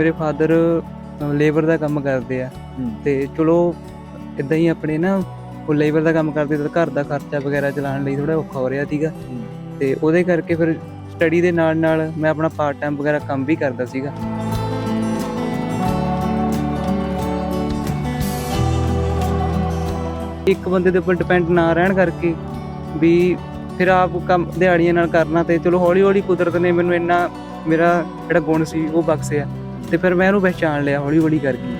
ਮੇਰੇ father labour ਦਾ ਕੰਮ ਕਰਦੇ ਆ। ਤੇ ਚਲੋ ਇਦਾਂ ਹੀ ਆਪਣੇ ਨਾ ਉਹ ਲੇਬਰ ਦਾ ਕੰਮ ਕਰਦੇ ਤਾਂ ਘਰ ਦਾ ਖਰਚਾ ਵਗੈਰਾ ਚਲਾਉਣ ਲਈ ਥੋੜਾ ਔਖਾ ਹੋ ਰਿਹਾ ਸੀਗਾ। ਤੇ ਉਹਦੇ ਕਰਕੇ ਫਿਰ ਸਟੱਡੀ ਦੇ ਨਾਲ ਨਾਲ ਮੈਂ ਆਪਣਾ ਪਾਰਟ ਟਾਈਮ ਵਗੈਰਾ ਕੰਮ ਵੀ ਕਰਦਾ ਸੀਗਾ। ਇੱਕ ਬੰਦੇ ਦੇ ਉੱਪਰ ਡਿਪੈਂਡ ਨਾ ਰਹਿਣ ਕਰਕੇ ਵੀ ਫਿਰ ਆਪ ਕੰਮ ਦਿਹਾੜੀਆਂ ਨਾਲ ਕਰਨਾ ਤੇ ਚਲੋ ਹੌਲੀ ਹੌਲੀ ਕੁਦਰਤ ਨੇ ਮੈਨੂੰ ਇੰਨਾ ਮੇਰਾ ਜਿਹੜਾ ਗੁਣ ਸੀ ਉਹ ਬਖਸ਼ਿਆ। ਤੇ ਫਿਰ ਮੈਂ ਇਹਨੂੰ ਪਹਿਚਾਣ ਲਿਆ ਹੌਲੀ ਹੌਲੀ ਕਰਕੇ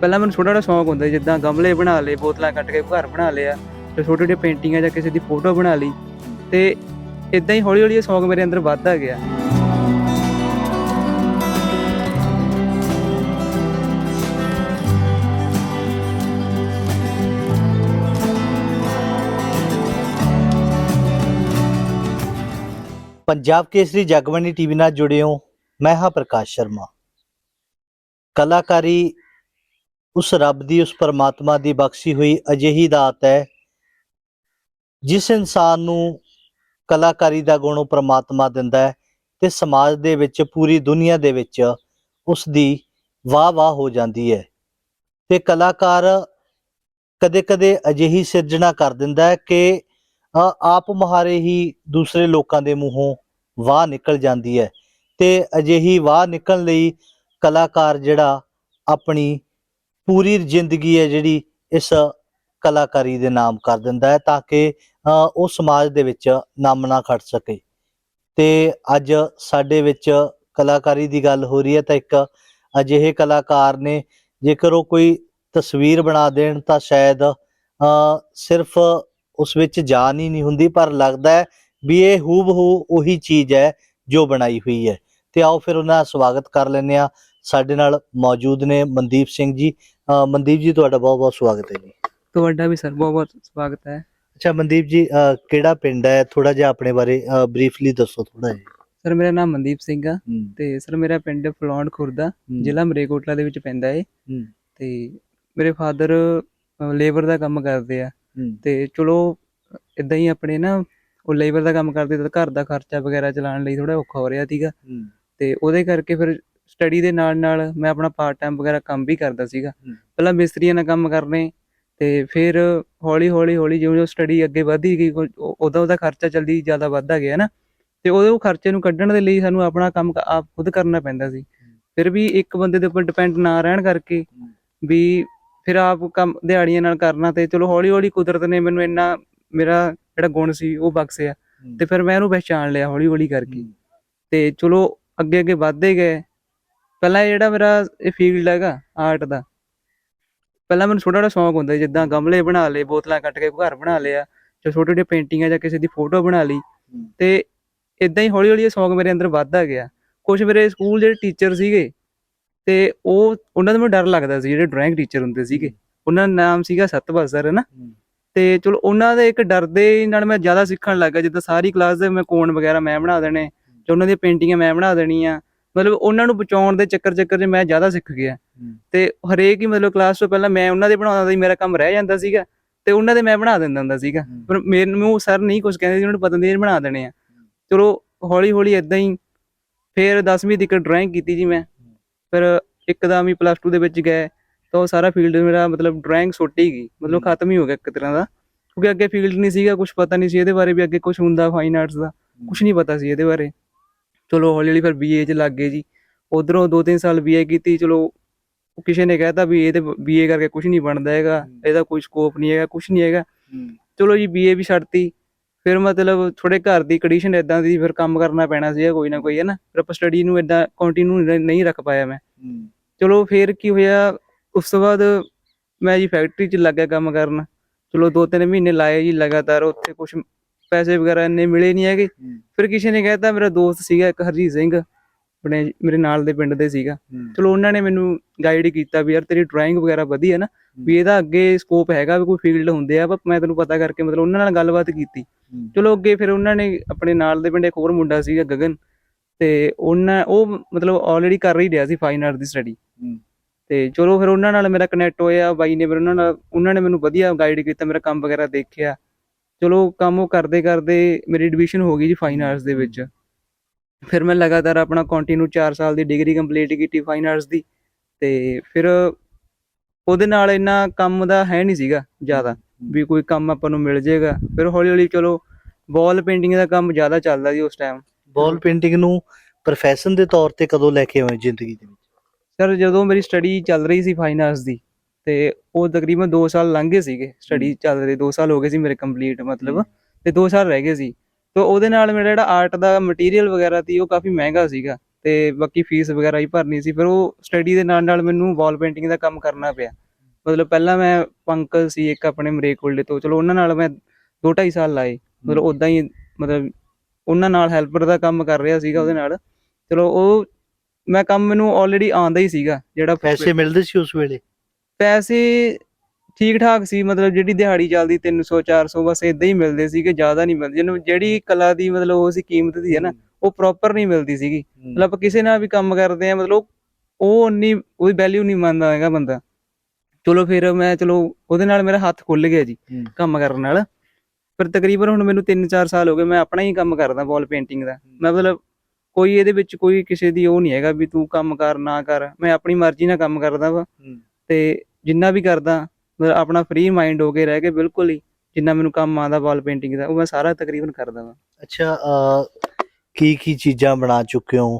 ਪਹਿਲਾਂ ਮੈਨੂੰ ਛੋਟਾ ਛੋਟਾ ਸ਼ੌਂਕ ਹੁੰਦਾ ਸੀ, ਜਿੱਦਾਂ ਗਮਲੇ ਬਣਾ ਲਏ ਬੋਤਲਾਂ ਕੱਟ ਕੇ ਘਰ ਬਣਾ ਲਿਆ ਤੇ ਛੋਟੇ ਛੋਟੇ ਪੇਂਟਿੰਗਾਂ ਜਾਂ ਕਿਸੇ ਦੀ ਫੋਟੋ ਬਣਾ ਲਈ। ਤੇ ਇਦਾਂ ਹੀ ਹੌਲੀ ਹੌਲੀ ਇਹ ਸ਼ੌਂਕ ਮੇਰੇ ਅੰਦਰ ਵੱਧਦਾ ਗਿਆ। ਪੰਜਾਬ ਕੇਸਰੀ ਜਗਬਾਣੀ ਟੀਵੀ ਨਾਲ ਜੁੜੇ ਹੋ। ਮੈਂ ਹਾਂ ਪ੍ਰਕਾਸ਼ ਸ਼ਰਮਾ। ਕਲਾਕਾਰੀ ਉਸ ਰੱਬ ਦੀ, ਉਸ ਪਰਮਾਤਮਾ ਦੀ ਬਖਸ਼ੀ ਹੋਈ ਅਜਿਹੀ ਦਾਤ ਹੈ, ਜਿਸ ਇਨਸਾਨ ਨੂੰ ਕਲਾਕਾਰੀ ਦਾ ਗੁਣ ਉਹ ਪਰਮਾਤਮਾ ਦਿੰਦਾ ਹੈ ਤੇ ਸਮਾਜ ਦੇ ਵਿੱਚ, ਪੂਰੀ ਦੁਨੀਆ ਦੇ ਵਿੱਚ ਉਸ ਦੀ ਵਾਹ ਵਾਹ ਹੋ ਜਾਂਦੀ ਹੈ। ਤੇ ਕਲਾਕਾਰ ਕਦੇ-ਕਦੇ ਅਜਿਹੀ ਸਿਰਜਣਾ ਕਰ ਦਿੰਦਾ ਹੈ ਕਿ ਆਪ ਮੁਹਾਰੇ ਹੀ ਦੂਸਰੇ ਲੋਕਾਂ ਦੇ ਮੂੰਹੋਂ ਵਾਹ ਨਿਕਲ ਜਾਂਦੀ ਹੈ ਤੇ ਅਜਿਹੀ ਵਾਹ ਨਿਕਲਣ ਲਈ ਕਲਾਕਾਰ ਜਿਹੜਾ ਆਪਣੀ ਪੂਰੀ ਜ਼ਿੰਦਗੀ ਹੈ ਜਿਹੜੀ ਇਸ ਕਲਾਕਾਰੀ ਦੇ ਨਾਮ ਕਰ ਦਿੰਦਾ ਹੈ ਤਾਂ ਕਿ ਉਹ ਸਮਾਜ ਦੇ ਵਿੱਚ ਨਾਮ ਨਾ ਖੜ ਸਕੇ। ਤੇ ਅੱਜ ਸਾਡੇ ਵਿੱਚ ਕਲਾਕਾਰੀ ਦੀ ਗੱਲ ਹੋ ਰਹੀ ਹੈ ਤਾਂ ਇੱਕ ਅਜਿਹੇ ਕਲਾਕਾਰ ਨੇ ਜੇਕਰ ਉਹ ਕੋਈ ਤਸਵੀਰ ਬਣਾ ਦੇਣ ਤਾਂ ਸ਼ਾਇਦ ਅ, ਸਿਰਫ ਉਸ ਵਿੱਚ ਜਾਨ ਹੀ ਨਹੀਂ ਹੁੰਦੀ ਪਰ ਲੱਗਦਾ ਹੈ ਵੀ ਇਹ ਹੂਬਹੂ ਉਹੀ ਚੀਜ਼ ਹੈ ਜੋ ਬਣਾਈ ਹੋਈ ਹੈ। ਤੇ ਆਓ ਫਿਰ ਉਹਨਾਂ ਦਾ ਸਵਾਗਤ ਕਰ ਲੈਂਦੇ ਆ ਸਾਡੇ ਨਾਲ ਮੌਜੂਦ ਨੇ ਮਨਦੀਪ ਸਿੰਘ ਜੀ। ਮਨਦੀਪ ਜੀ ਤੁਹਾਡਾ ਬਹੁਤ ਬਹੁਤ ਸਵਾਗਤ ਹੈ ਜੀ। ਤੁਹਾਡਾ ਵੀ ਸਰ ਬਹੁਤ ਬਹੁਤ ਸਵਾਗਤ ਹੈ। ਅੱਛਾ ਮਨਦੀਪ ਜੀ ਕਿਹੜਾ ਪਿੰਡ ਹੈ? ਥੋੜਾ ਜਿਹਾ ਆਪਣੇ ਬਾਰੇ ਬਰੀਫਲੀ ਦੱਸੋ ਥੋੜਾ ਜਿਹਾ। ਸਰ ਮੇਰਾ ਨਾਮ ਮਨਦੀਪ ਸਿੰਘ ਆ। ਤੇ ਸਰ ਮੇਰਾ ਪਿੰਡ ਫਲੌਂਡ ਖੁਰਦਾ ਜ਼ਿਲ੍ਹਾ ਮਰੇਕੋਟਲਾ ਦੇ ਵਿੱਚ ਪੈਂਦਾ ਏ ਹੂੰ, ਤੇ ਮੇਰੇ ਫਾਦਰ ਲੇਬਰ ਦਾ ਕੰਮ ਕਰਦੇ ਆ। ਤੇ ਚਲੋ ਇਦਾਂ ਹੀ ਆਪਣੇ ਨਾ ਉਹ ਲੇਬਰ ਦਾ ਕੰਮ ਕਰਦੇ ਤਾਂ ਘਰ ਦਾ ਖਰਚਾ ਵਗੈਰਾ ਚਲਾਉਣ ਲਈ ਥੋੜਾ ਔਖਾ ਹੋ ਰਿਹਾ ਸੀਗਾ। ਤੇ ਉਹਦੇ ਕਰਕੇ ਫਿਰ ਸਟੱਡੀ ਦੇ ਨਾਲ ਨਾਲ ਮੈਂ ਆਪਣਾ ਪਾਰਟ ਟਾਈਮ ਵਗੈਰਾ ਕੰਮ ਵੀ ਕਰਦਾ ਸੀਗਾ। ਪਹਿਲਾਂ ਮਿਸਤਰੀਆਂ ਨਾਲ ਕੰਮ ਕਰਨੇ ਤੇ ਫਿਰ ਹੌਲੀ ਹੌਲੀ ਹੌਲੀ ਜਿਉਂ ਜਿਉਂ ਸਟੱਡੀ ਅੱਗੇ ਵਧਦੀ ਗਈ ਉਹਦਾ ਉਹਦਾ ਖਰਚਾ ਜਲਦੀ ਜ਼ਿਆਦਾ ਵੱਧਦਾ ਗਿਆ ਨਾ। ਤੇ ਉਹਦੇ ਉਹ ਖਰਚੇ ਨੂੰ ਕੱਢਣ ਦੇ ਲਈ ਸਾਨੂੰ ਆਪਣਾ ਕੰਮ ਆਪ ਖੁਦ ਕਰਨਾ ਪੈਂਦਾ ਸੀ। ਫਿਰ ਵੀ ਇੱਕ ਬੰਦੇ ਦੇ ਉੱਪਰ ਡਿਪੈਂਡ ਨਾ ਰਹਿਣ ਕਰਕੇ ਵੀ ਫਿਰ ਆਪ ਕੰਮ ਦਿਹਾੜੀਆਂ ਨਾਲ ਕਰਨਾ ਤੇ ਚਲੋ ਹੌਲੀ ਹੌਲੀ ਕੁਦਰਤ ਨੇ ਮੈਨੂੰ ਇੰਨਾ ਮੇਰਾ ਜਿਹੜਾ ਗੁਣ ਸੀ ਉਹ ਬਖਸ਼ਿਆ ਤੇ ਫਿਰ ਮੈਂ ਉਹਨੂੰ ਪਹਿਚਾਣ ਲਿਆ ਹੌਲੀ ਹੌਲੀ ਕਰਕੇ। ਤੇ ਚਲੋ ਅੱਗੇ ਅੱਗੇ ਵੱਧਦੇ ਗਏ। ਪਹਿਲਾਂ ਜਿਹੜਾ ਮੇਰਾ ਇਹ ਫੀਲਡ ਹੈਗਾ ਆਰਟ ਦਾ ਪਹਿਲਾਂ ਮੈਨੂੰ ਛੋਟਾ ਛੋਟਾ ਸ਼ੌਂਕ ਹੁੰਦਾ ਜਿੱਦਾਂ ਗਮਲੇ ਬਣਾ ਲਏ ਬੋਤਲਾਂ ਕੱਟ ਕੇ ਘਰ ਬਣਾ ਲਿਆ ਜਾਂ ਛੋਟੇ ਛੋਟੇ ਪੇਂਟਿੰਗਾਂ ਜਾਂ ਕਿਸੇ ਦੀ ਫੋਟੋ ਬਣਾ ਲਈ। ਤੇ ਇਦਾਂ ਹੀ ਹੌਲੀ ਹੌਲੀ ਇਹ ਸ਼ੌਂਕ ਮੇਰੇ ਅੰਦਰ ਵੱਧਦਾ ਗਿਆ। ਕੁਝ ਮੇਰੇ ਸਕੂਲ ਜਿਹੜੇ ਟੀਚਰ ਸੀਗੇ ਤੇ ਉਹ ਉਹਨਾਂ ਦਾ ਮੈਨੂੰ ਡਰ ਲੱਗਦਾ ਸੀ ਜਿਹੜੇ ਡਰਾਇੰਗ ਟੀਚਰ ਹੁੰਦੇ ਸੀਗੇ। ਉਹਨਾਂ ਦਾ ਨਾਮ ਸੀਗਾ ਸਤਪਾਲ ਸਰ ਹੈ ਨਾ? ਹੂੰ, ਤੇ ਚਲੋ ਉਹਨਾਂ ਦੇ ਇੱਕ ਡਰ ਦੇ ਨਾਲ ਮੈਂ ਜ਼ਿਆਦਾ ਸਿੱਖਣ ਲੱਗਾ ਜਿੱਦਾਂ ਸਾਰੀ ਕਲਾਸ ਦੇ ਮੈਂ ਕੋਨ ਵਗੈਰਾ ਮੈਂ ਬਣਾ ਦੇਣੇ ਤੇ ਉਹਨਾਂ ਦੀਆਂ ਪੇਂਟਿੰਗਾਂ ਮੈਂ ਬਣਾ ਦੇਣੀਆਂ। ਮਤਲਬ ਉਹਨਾਂ ਨੂੰ ਬਚਾਉਣ ਦੇ ਚੱਕਰ ਚੱਕਰ 'ਚ ਮੈਂ ਜ਼ਿਆਦਾ ਸਿੱਖ ਗਿਆ। ਤੇ ਹਰੇਕ ਹੀ ਮਤਲਬ ਕਲਾਸ ਤੋਂ ਪਹਿਲਾਂ ਮੈਂ ਉਹਨਾਂ ਦੇ ਬਣਾਉਂਦਾ ਸੀ ਮੇਰਾ ਕੰਮ ਰਹਿ ਜਾਂਦਾ ਸੀਗਾ ਤੇ ਉਹਨਾਂ ਦੇ ਮੈਂ ਬਣਾ ਦਿੰਦਾ ਹੁੰਦਾ ਸੀਗਾ। ਪਰ ਮੈਨੂੰ ਸਰ ਨਹੀਂ ਕੁਝ ਕਹਿੰਦੇ ਸੀ ਉਹਨਾਂ ਨੂੰ ਪਤਾ ਨਹੀਂ ਇਹ ਬਣਾ ਦੇਣੇ ਆ। ਚਲੋ ਹੌਲੀ ਹੌਲੀ ਇਦਾਂ ਹੀ ਫਿਰ 10ਵੀਂ ਤੱਕ ਡਰਾਇੰਗ ਕੀਤੀ ਜੀ ਮੈਂ। ਫਿਰ ਇੱਕਦਮ ਹੀ ਪਲੱਸ 2 ਦੇ ਵਿੱਚ ਗਏ ਤਾਂ ਉਹ ਸਾਰਾ ਫੀਲਡ ਮੇਰਾ ਮਤਲਬ ਡਰਾਇੰਗ ਹੀ ਗਈ ਮਤਲਬ। ਖਤਮ ਹੀ ਹੋ ਗਿਆ ਇੱਕ ਤਰ੍ਹਾਂ ਦਾ। ਕਿਉਂਕਿ ਅੱਗੇ ਫੀਲਡ ਨਹੀਂ ਸੀਗਾ ਕੁਝ ਪਤਾ ਨਹੀਂ ਸੀ ਇਹਦੇ ਬਾਰੇ ਵੀ ਅੱਗੇ ਕੁਝ ਹੁੰਦਾ ਫਾਈਨ ਆਰਟਸ ਦਾ ਕੁਝ ਨਹੀਂ ਪਤਾ ਸੀ ਇਹਦੇ ਬਾਰੇ। ਚਲੋ ਹੌਲੀ ਹੌਲੀ ਫਿਰ ਬੀਏ 'ਚ ਲੱਗ ਗਏ ਜੀ। ਉਧਰੋਂ 2-3 ਸਾਲ ਬੀਏ ਕੀਤੀ ਚਲੋ ਕਿਸੇ ਨੇ ਕਹਿਤਾ ਵੀ ਇਹ ਤੇ ਬੀਏ ਕਰਕੇ ਕੁਝ ਨਹੀਂ ਬਣਦਾ ਹੈਗਾ। ਇਹਦਾ ਕੋਈ ਸਕੋਪ ਨਹੀਂ ਹੈਗਾ ਕੁਝ ਨਹੀਂ ਹੈਗਾ। ਚਲੋ ਜੀ ਬੀਏ ਵੀ ਛੱਡਤੀ। ਫਿਰ ਮਤਲਬ ਥੋੜੇ ਘਰ ਦੀ ਕੰਡੀਸ਼ਨ ਇਦਾਂ ਦੀ ਫਿਰ ਕੰਮ ਕਰਨਾ ਪੈਣਾ ਸੀ ਕੋਈ ਨਾ ਕੋਈ ਹੈ ਨਾ? ਫਿਰ ਆਪਾਂ ਸਟੱਡੀ ਨੂੰ ਇਦਾਂ ਕੰਟੀਨਿਊ ਨਹੀਂ ਰੱਖ ਪਾਇਆ ਮੈਂ। ਚਲੋ ਫਿਰ ਕੀ ਹੋਇਆ ਉਸ ਤੋਂ ਬਾਅਦ ਮੈਂ ਜੀ ਫੈਕਟਰੀ 'ਚ ਲੱਗ ਗਿਆ ਕੰਮ ਕਰਨ। ਚਲੋ 2-3 ਮਹੀਨੇ ਲਾਏ ਜੀ ਲਗਾਤਾਰ ਉੱਥੇ ਕੁਝ ਪੈਸੇ ਵਗੈਰਾ ਇੰਨੇ ਮਿਲੇ ਨਹੀਂ ਹੈਗੇ। ਫਿਰ ਕਿਸੇ ਨੇ ਕਹਿਤਾ ਮੇਰਾ ਦੋਸਤ ਸੀਗਾ ਇੱਕ ਹਰਜੀਤ ਸਿੰਘ ਆਪਣੇ ਮੇਰੇ ਨਾਲ ਦੇ ਪਿੰਡ ਦੇ ਸੀਗਾ। ਚਲੋ ਉਹਨਾਂ ਨੇ ਮੈਨੂੰ ਗਾਈਡ ਕੀਤਾ ਵੀ ਯਾਰ ਤੇਰੀ ਡਰਾਇੰਗ ਵਗੈਰਾ ਵਧੀਆ ਨਾ ਵੀ ਇਹਦਾ ਅੱਗੇ ਸਕੋਪ ਹੈਗਾ ਵੀ ਕੋਈ ਫੀਲਡ ਹੁੰਦੇ ਆ ਪਰ ਮੈਂ ਤੈਨੂੰ ਪਤਾ ਕਰਕੇ ਮਤਲਬ ਉਹਨਾਂ ਨਾਲ ਗੱਲਬਾਤ ਕੀਤੀ। ਚਲੋ ਅੱਗੇ ਫਿਰ ਉਹਨਾਂ ਨੇ ਆਪਣੇ ਨਾਲ ਦੇ ਪਿੰਡ ਇੱਕ ਹੋਰ ਮੁੰਡਾ ਸੀਗਾ ਗਗਨ। ਤੇ ਉਹਨਾਂ ਉਹ ਮਤਲਬ ਆਲਰੇਡੀ ਕਰ ਹੀ ਰਿਹਾ ਸੀ ਫਾਈਨ ਆਰਟ ਦੀ ਸਟੱਡੀ। ਤੇ ਚਲੋ ਫਿਰ ਉਹਨਾਂ ਨਾਲ ਮੇਰਾ ਕਨੈਕਟ ਹੋਇਆ ਬਾਈ ਨੇ ਫਿਰ ਉਹਨਾਂ ਨਾਲ ਉਹਨਾਂ ਨੇ ਮੈਨੂੰ ਵਧੀਆ ਗਾਈਡ ਕੀਤਾ ਮੇਰਾ ਕੰਮ ਵਗੈਰਾ ਦੇਖਿਆ। ਚਲੋ ਕੰਮ ਉਹ ਕਰਦੇ ਕਰਦੇ ਮੇਰੀ ਐਡਮਿਸ਼ਨ ਹੋ ਗਈ ਜੀ ਫਾਈਨ ਆਰਟਸ ਦੇ ਵਿੱਚ। ਫਿਰ ਮੈਂ ਲਗਾਤਾਰ ਆਪਣਾ ਕੰਟੀਨਿਊ 4 ਸਾਲ ਦੀ ਡਿਗਰੀ ਕੰਪਲੀਟ ਕੀਤੀ ਫਾਈਨ ਆਰਟਸ ਦੀ। ਤੇ ਫਿਰ ਉਹਦੇ ਨਾਲ ਇੰਨਾ ਕੰਮ ਦਾ ਹੈ ਨਹੀਂ ਸੀਗਾ ਜ਼ਿਆਦਾ ਵੀ ਕੋਈ ਕੰਮ ਆਪਾਂ ਨੂੰ ਮਿਲ ਜਾਏਗਾ। ਫਿਰ ਹੌਲੀ ਹੌਲੀ ਚਲੋ ਵਾਲ ਪੇਂਟਿੰਗ ਦਾ ਕੰਮ ਜ਼ਿਆਦਾ ਚੱਲਦਾ ਜੀ ਉਸ ਟਾਈਮ ਵਾਲ ਪੇਂਟਿੰਗ ਨੂੰ ਪ੍ਰੋਫੈਸ਼ਨ ਦੇ ਤੌਰ ਤੇ ਕਦੋਂ ਲੈ ਕੇ ਆਏ ਜ਼ਿੰਦਗੀ ਦੇ ਵਿੱਚ? ਸਰ ਜਦੋਂ ਮੇਰੀ ਸਟੱਡੀ ਚੱਲ ਰਹੀ ਸੀ ਫਾਈਨ ਆਰਟਸ ਦੀ ਤੇ ਉਹ ਤਕਰੀਬਨ 2 ਸਾਲ ਲੰਘ ਗਏ ਸੀਗੇ। ਸਟੱਡੀ ਚੱਲ ਰਹੀ 2 ਸਾਲ ਹੋ ਗਏ ਸੀ ਮੇਰੇ ਕੰਪਲੀਟ ਮਤਲਬ। ਤੇ 2 ਸਾਲ ਰਹਿ ਗਏ ਸੀ। ਤੇ ਉਹਦੇ ਨਾਲ ਮੇਰਾ ਜਿਹੜਾ ਆਰਟ ਦਾ ਮਟੀਰੀਅਲ ਵਗੈਰਾ ਸੀ ਉਹ ਕਾਫੀ ਮਹਿੰਗਾ ਸੀਗਾ। ਤੇ ਬਾਕੀ ਫੀਸ ਵਗੈਰਾ ਹੀ ਭਰਨੀ ਸੀ ਫਿਰ ਉਹ ਸਟੱਡੀ ਦੇ ਨਾਲ ਨਾਲ ਮੈਨੂੰ ਵਾਲ ਪੇਂਟਿੰਗ ਦਾ ਕੰਮ ਕਰਨਾ ਪਿਆ। ਮਤਲਬ ਪਹਿਲਾਂ ਮੈਂ ਪੰਕਲ ਸੀ ਇੱਕ ਆਪਣੇ ਮਰੇਕੋਲਡੇ ਤੋਂ ਚਲੋ ਉਹਨਾਂ ਨਾਲ ਮੈਂ 2.5 ਸਾਲ ਲਾਏ। ਮਤਲਬ ਉਦਾਂ ਹੀ ਮਤਲਬ ਉਹਨਾਂ ਨਾਲ ਹੈਲਪਰ ਦਾ ਕੰਮ ਕਰ ਰਿਹਾ ਸੀਗਾ ਉਹਦੇ ਨਾਲ। ਚਲੋ ਉਹ ਮੈਂ ਕੰਮ ਮੈਨੂੰ ਆਲਰੇਡੀ ਆਉਂਦਾ ਹੀ ਸੀਗਾ ਜਿਹੜਾ ਪੈਸੇ ਮਿਲਦੇ ਸੀ ਉਸ ਵੇਲੇ? ਪੈਸੇ ਠੀਕ ਠਾਕ ਸੀ ਮਤਲਬ ਜਿਹੜੀ ਦਿਹਾੜੀ ਚੱਲਦੀ 300 400 ਬਸ ਇਦਾਂ ਹੀ ਮਿਲਦੇ ਸੀਗੇ ਜ਼ਿਆਦਾ ਨਹੀਂ ਮਿਲਦੀ। ਜਿਹਨੂੰ ਜਿਹੜੀ ਕਲਾ ਦੀ ਮਤਲਬ ਉਹ ਸੀ ਕੀਮਤ ਦੀ ਹੈ ਨਾ ਉਹ ਪ੍ਰੋਪਰ ਨਹੀਂ ਮਿਲਦੀ ਸੀਗੀ। ਮਤਲਬ ਆਪਾਂ ਕਿਸੇ ਨਾਲ ਵੀ ਕੰਮ ਕਰਦੇ ਆ ਮਤਲਬ ਉਹ ਉਨੀ ਉਹਦੀ ਵੈਲਿਊ ਨਹੀਂ ਮੰਨਦਾ ਹੈਗਾ ਬੰਦਾ। ਚਲੋ ਫਿਰ ਮੈਂ ਚਲੋ ਉਹਦੇ ਨਾਲ ਮੇਰਾ ਹੱਥ ਖੁੱਲ ਗਿਆ ਜੀ। ਕੰਮ ਕਰਨ ਨਾਲ। ਪਰ ਤਕਰੀਬਨ ਹੁਣ ਮੈਨੂੰ 3-4 ਸਾਲ ਹੋ ਗਏ ਮੈਂ ਆਪਣਾ ਹੀ ਕੰਮ ਕਰਦਾ ਵਾਲ ਪੇਂਟਿੰਗ ਦਾ। ਮੈਂ ਮਤਲਬ ਕੋਈ ਇਹਦੇ ਵਿੱਚ ਕੋਈ ਕਿਸੇ ਦੀ ਉਹ ਨਹੀਂ ਹੈਗਾ ਵੀ ਤੂੰ ਕੰਮ ਕਰ ਨਾ ਕਰ। ਮੈਂ ਆਪਣੀ ਮਰਜ਼ੀ ਨਾਲ ਕੰਮ ਕਰਦਾ ਵਾ। ਤੇ ਜਿੰਨਾ ਵੀ ਕਰਦਾ ਮਤਲਬ ਆਪਣਾ ਫ੍ਰੀ ਮਾਈਂਡ ਹੋ ਕੇ ਰਹਿ ਕੇ ਬਿਲਕੁਲ ਹੀ ਜਿੰਨਾ ਮੈਨੂੰ ਕੰਮ ਆਉਂਦਾ ਵਾਲ ਪੇਂਟਿੰਗ ਦਾ ਉਹ ਮੈਂ ਸਾਰਾ ਤਕਰੀਬਨ ਕਰਦਾ ਵਾ। ਅੱਛਾ ਕੀ ਕੀ ਚੀਜ਼ਾਂ ਬਣਾ ਚੁੱਕੇ ਹੋ?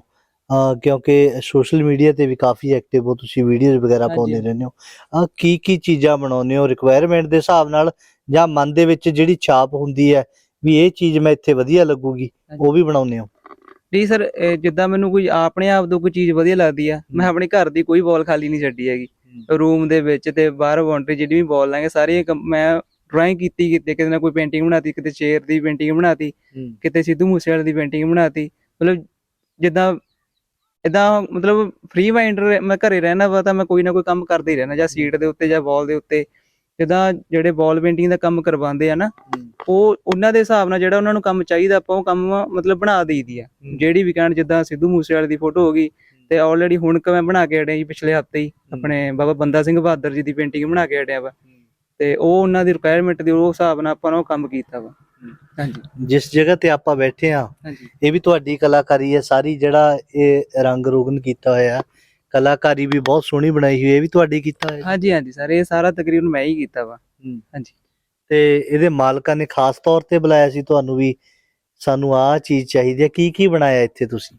ਕਿਉਂਕਿ ਸੋਸ਼ਲ ਮੀਡੀਆ ਤੇ ਵੀ ਕਾਫੀ ਐਕਟਿਵ ਹੋ ਤੁਸੀਂ ਵੀਡੀਓਜ਼ ਵਗੈਰਾ। ਪਾਉਂਦੇ ਰਹਿੰਦੇ ਹੋ। ਕੀ ਕੀ ਚੀਜ਼ਾਂ ਬਣਾਉਂਦੇ ਹੋ ਰਿਕੁਆਇਰਮੈਂਟ ਦੇ ਹਿਸਾਬ ਨਾਲ ਜਾਂ ਮਨ ਦੇ ਵਿੱਚ ਜਿਹੜੀ ਛਾਪ ਹੁੰਦੀ ਹੈ ਵੀ ਇਹ ਚੀਜ਼ ਮੈਂ ਇੱਥੇ ਵਧੀਆ ਲੱਗੂਗੀ ਉਹ ਵੀ ਬਣਾਉਂਦੇ ਹੋ? ਨਹੀਂ ਸਰ ਜਿੱਦਾਂ ਮੈਨੂੰ ਕੋਈ ਆਪਣੇ ਆਪ ਤੋਂ ਕੋਈ ਚੀਜ਼ ਵਧੀਆ ਲੱਗਦੀ ਆ ਮੈਂ ਆਪਣੇ ਘਰ ਦੀ ਕੋਈ ਵਾਲ ਖਾਲੀ ਨਹੀਂ ਛੱਡੀ ਹੈਗੀ। ਰੂਮ ਦੇ ਵਿੱਚ ਤੇ ਬਾਹਰ ਬਾਉਂਡਰੀ ਜਿਹੜੀ ਵੀ ਵਾਲ ਲਾਂਗੇ ਸਾਰੀ ਮੈਂ ਡਰਾਇੰਗ ਕੀਤੀ ਕਿਤੇ ਕਿਤੇ ਨਾ ਕੋਈ ਪੇਂਟਿੰਗ ਬਣਾਤੀ ਕਿਤੇ ਸ਼ੇਰ ਦੀ ਪੇਂਟਿੰਗ ਬਣਾਤੀ ਕਿਤੇ ਸਿੱਧੂ ਮੂਸੇਵਾਲੇ ਦੀ ਪੇਂਟਿੰਗ ਬਣਾਤੀ। ਮਤਲਬ ਜਿੱਦਾਂ ਇਦਾਂ ਮਤਲਬ ਫ੍ਰੀ ਮਾਈਂਡ ਮੈਂ ਘਰੇ ਰਹਿਣਾ ਵਾ ਤਾਂ ਮੈਂ ਕੋਈ ਨਾ ਕੋਈ ਕੰਮ ਕਰਦਾ ਹੀ ਰਹਿਣਾ ਜਾਂ ਸੀਟ ਦੇ ਉੱਤੇ ਜਾਂ ਵਾਲ ਦੇ ਉੱਤੇ। ਜਿੱਦਾਂ ਜਿਹੜੇ ਵਾਲ ਪੇਂਟਿੰਗ ਦਾ ਕੰਮ ਕਰਵਾਉਂਦੇ ਆ ਨਾ ਉਹ ਉਹਨਾਂ ਦੇ ਹਿਸਾਬ ਨਾਲ ਜਿਹੜਾ ਉਹਨਾਂ ਨੂੰ ਕੰਮ ਚਾਹੀਦਾ ਆਪਾਂ ਉਹ ਕੰਮ ਮਤਲਬ ਬਣਾ ਦੇਈਦੀ ਆ। ਜਿਹੜੀ ਵੀ ਕਹਿਣ ਜਿੱਦਾਂ ਸਿੱਧੂ ਮੂਸੇਵਾਲੇ ਦੀ ਫੋਟੋ ਹੋ ਗਈ ਤੇ ਆਲਰੇਡੀ ਹੁਣ ਕ ਮੈਂ ਬਣਾ ਕੇ ਹਟਿਆ ਜੀ ਪਿਛਲੇ ਹਫ਼ਤੇ ਹੀ ਆਪਣੇ ਬਾਬਾ ਬੰਦਾ ਸਿੰਘ ਬਹਾਦਰ ਜੀ ਦੀ ਪੇਂਟਿੰਗ ਬਣਾ ਕੇ ਹਟਿਆ ਵਾ। ਤੇ ਉਹ ਉਹਨਾਂ ਦੀ ਰਿਕੁਆਇਰਮੈਂਟ ਦੇ ਉਹ ਹਿਸਾਬ ਨਾਲ ਆਪਾਂ ਨੇ ਉਹ ਕੰਮ ਕੀਤਾ ਵਾ। ਹਾਂਜੀ। ਜਿਸ ਜਗ੍ਹਾ ਤੇ ਆਪਾਂ ਬੈਠੇ ਆ ਹਾਂਜੀ। ਇਹ ਵੀ ਤੁਹਾਡੀ ਕਲਾਕਾਰੀ ਹੈ ਸਾਰੀ ਜਿਹੜਾ ਇਹ ਰੰਗ ਰੋਗਨ ਕੀਤਾ ਹੋਇਆ ਕਲਾਕਾਰੀ ਵੀ ਬਹੁਤ ਸੋਹਣੀ ਬਣਾਈ ਹੋਈ ਹੈ ਇਹ ਵੀ ਤੁਹਾਡੀ ਕੀਤਾ ਹੋਇਆ? ਹਾਂਜੀ ਹਾਂਜੀ ਸਰ ਇਹ ਸਾਰਾ ਤਕਰੀਬਨ ਮੈਂ ਹੀ ਕੀਤਾ ਵਾ। ਹਾਂਜੀ। ਤੇ ਇਹਦੇ ਮਾਲਕਾਂ ਨੇ ਖਾਸ ਤੌਰ ਤੇ ਬੁਲਾਇਆ ਸੀ ਤੁਹਾਨੂੰ ਵੀ ਸਾਨੂੰ ਆਹ ਚੀਜ਼ ਚਾਹੀਦੀ ਹੈ ਕੀ ਕੀ ਬਣਾਇਆ ਇੱਥੇ ਤੁਸੀਂ?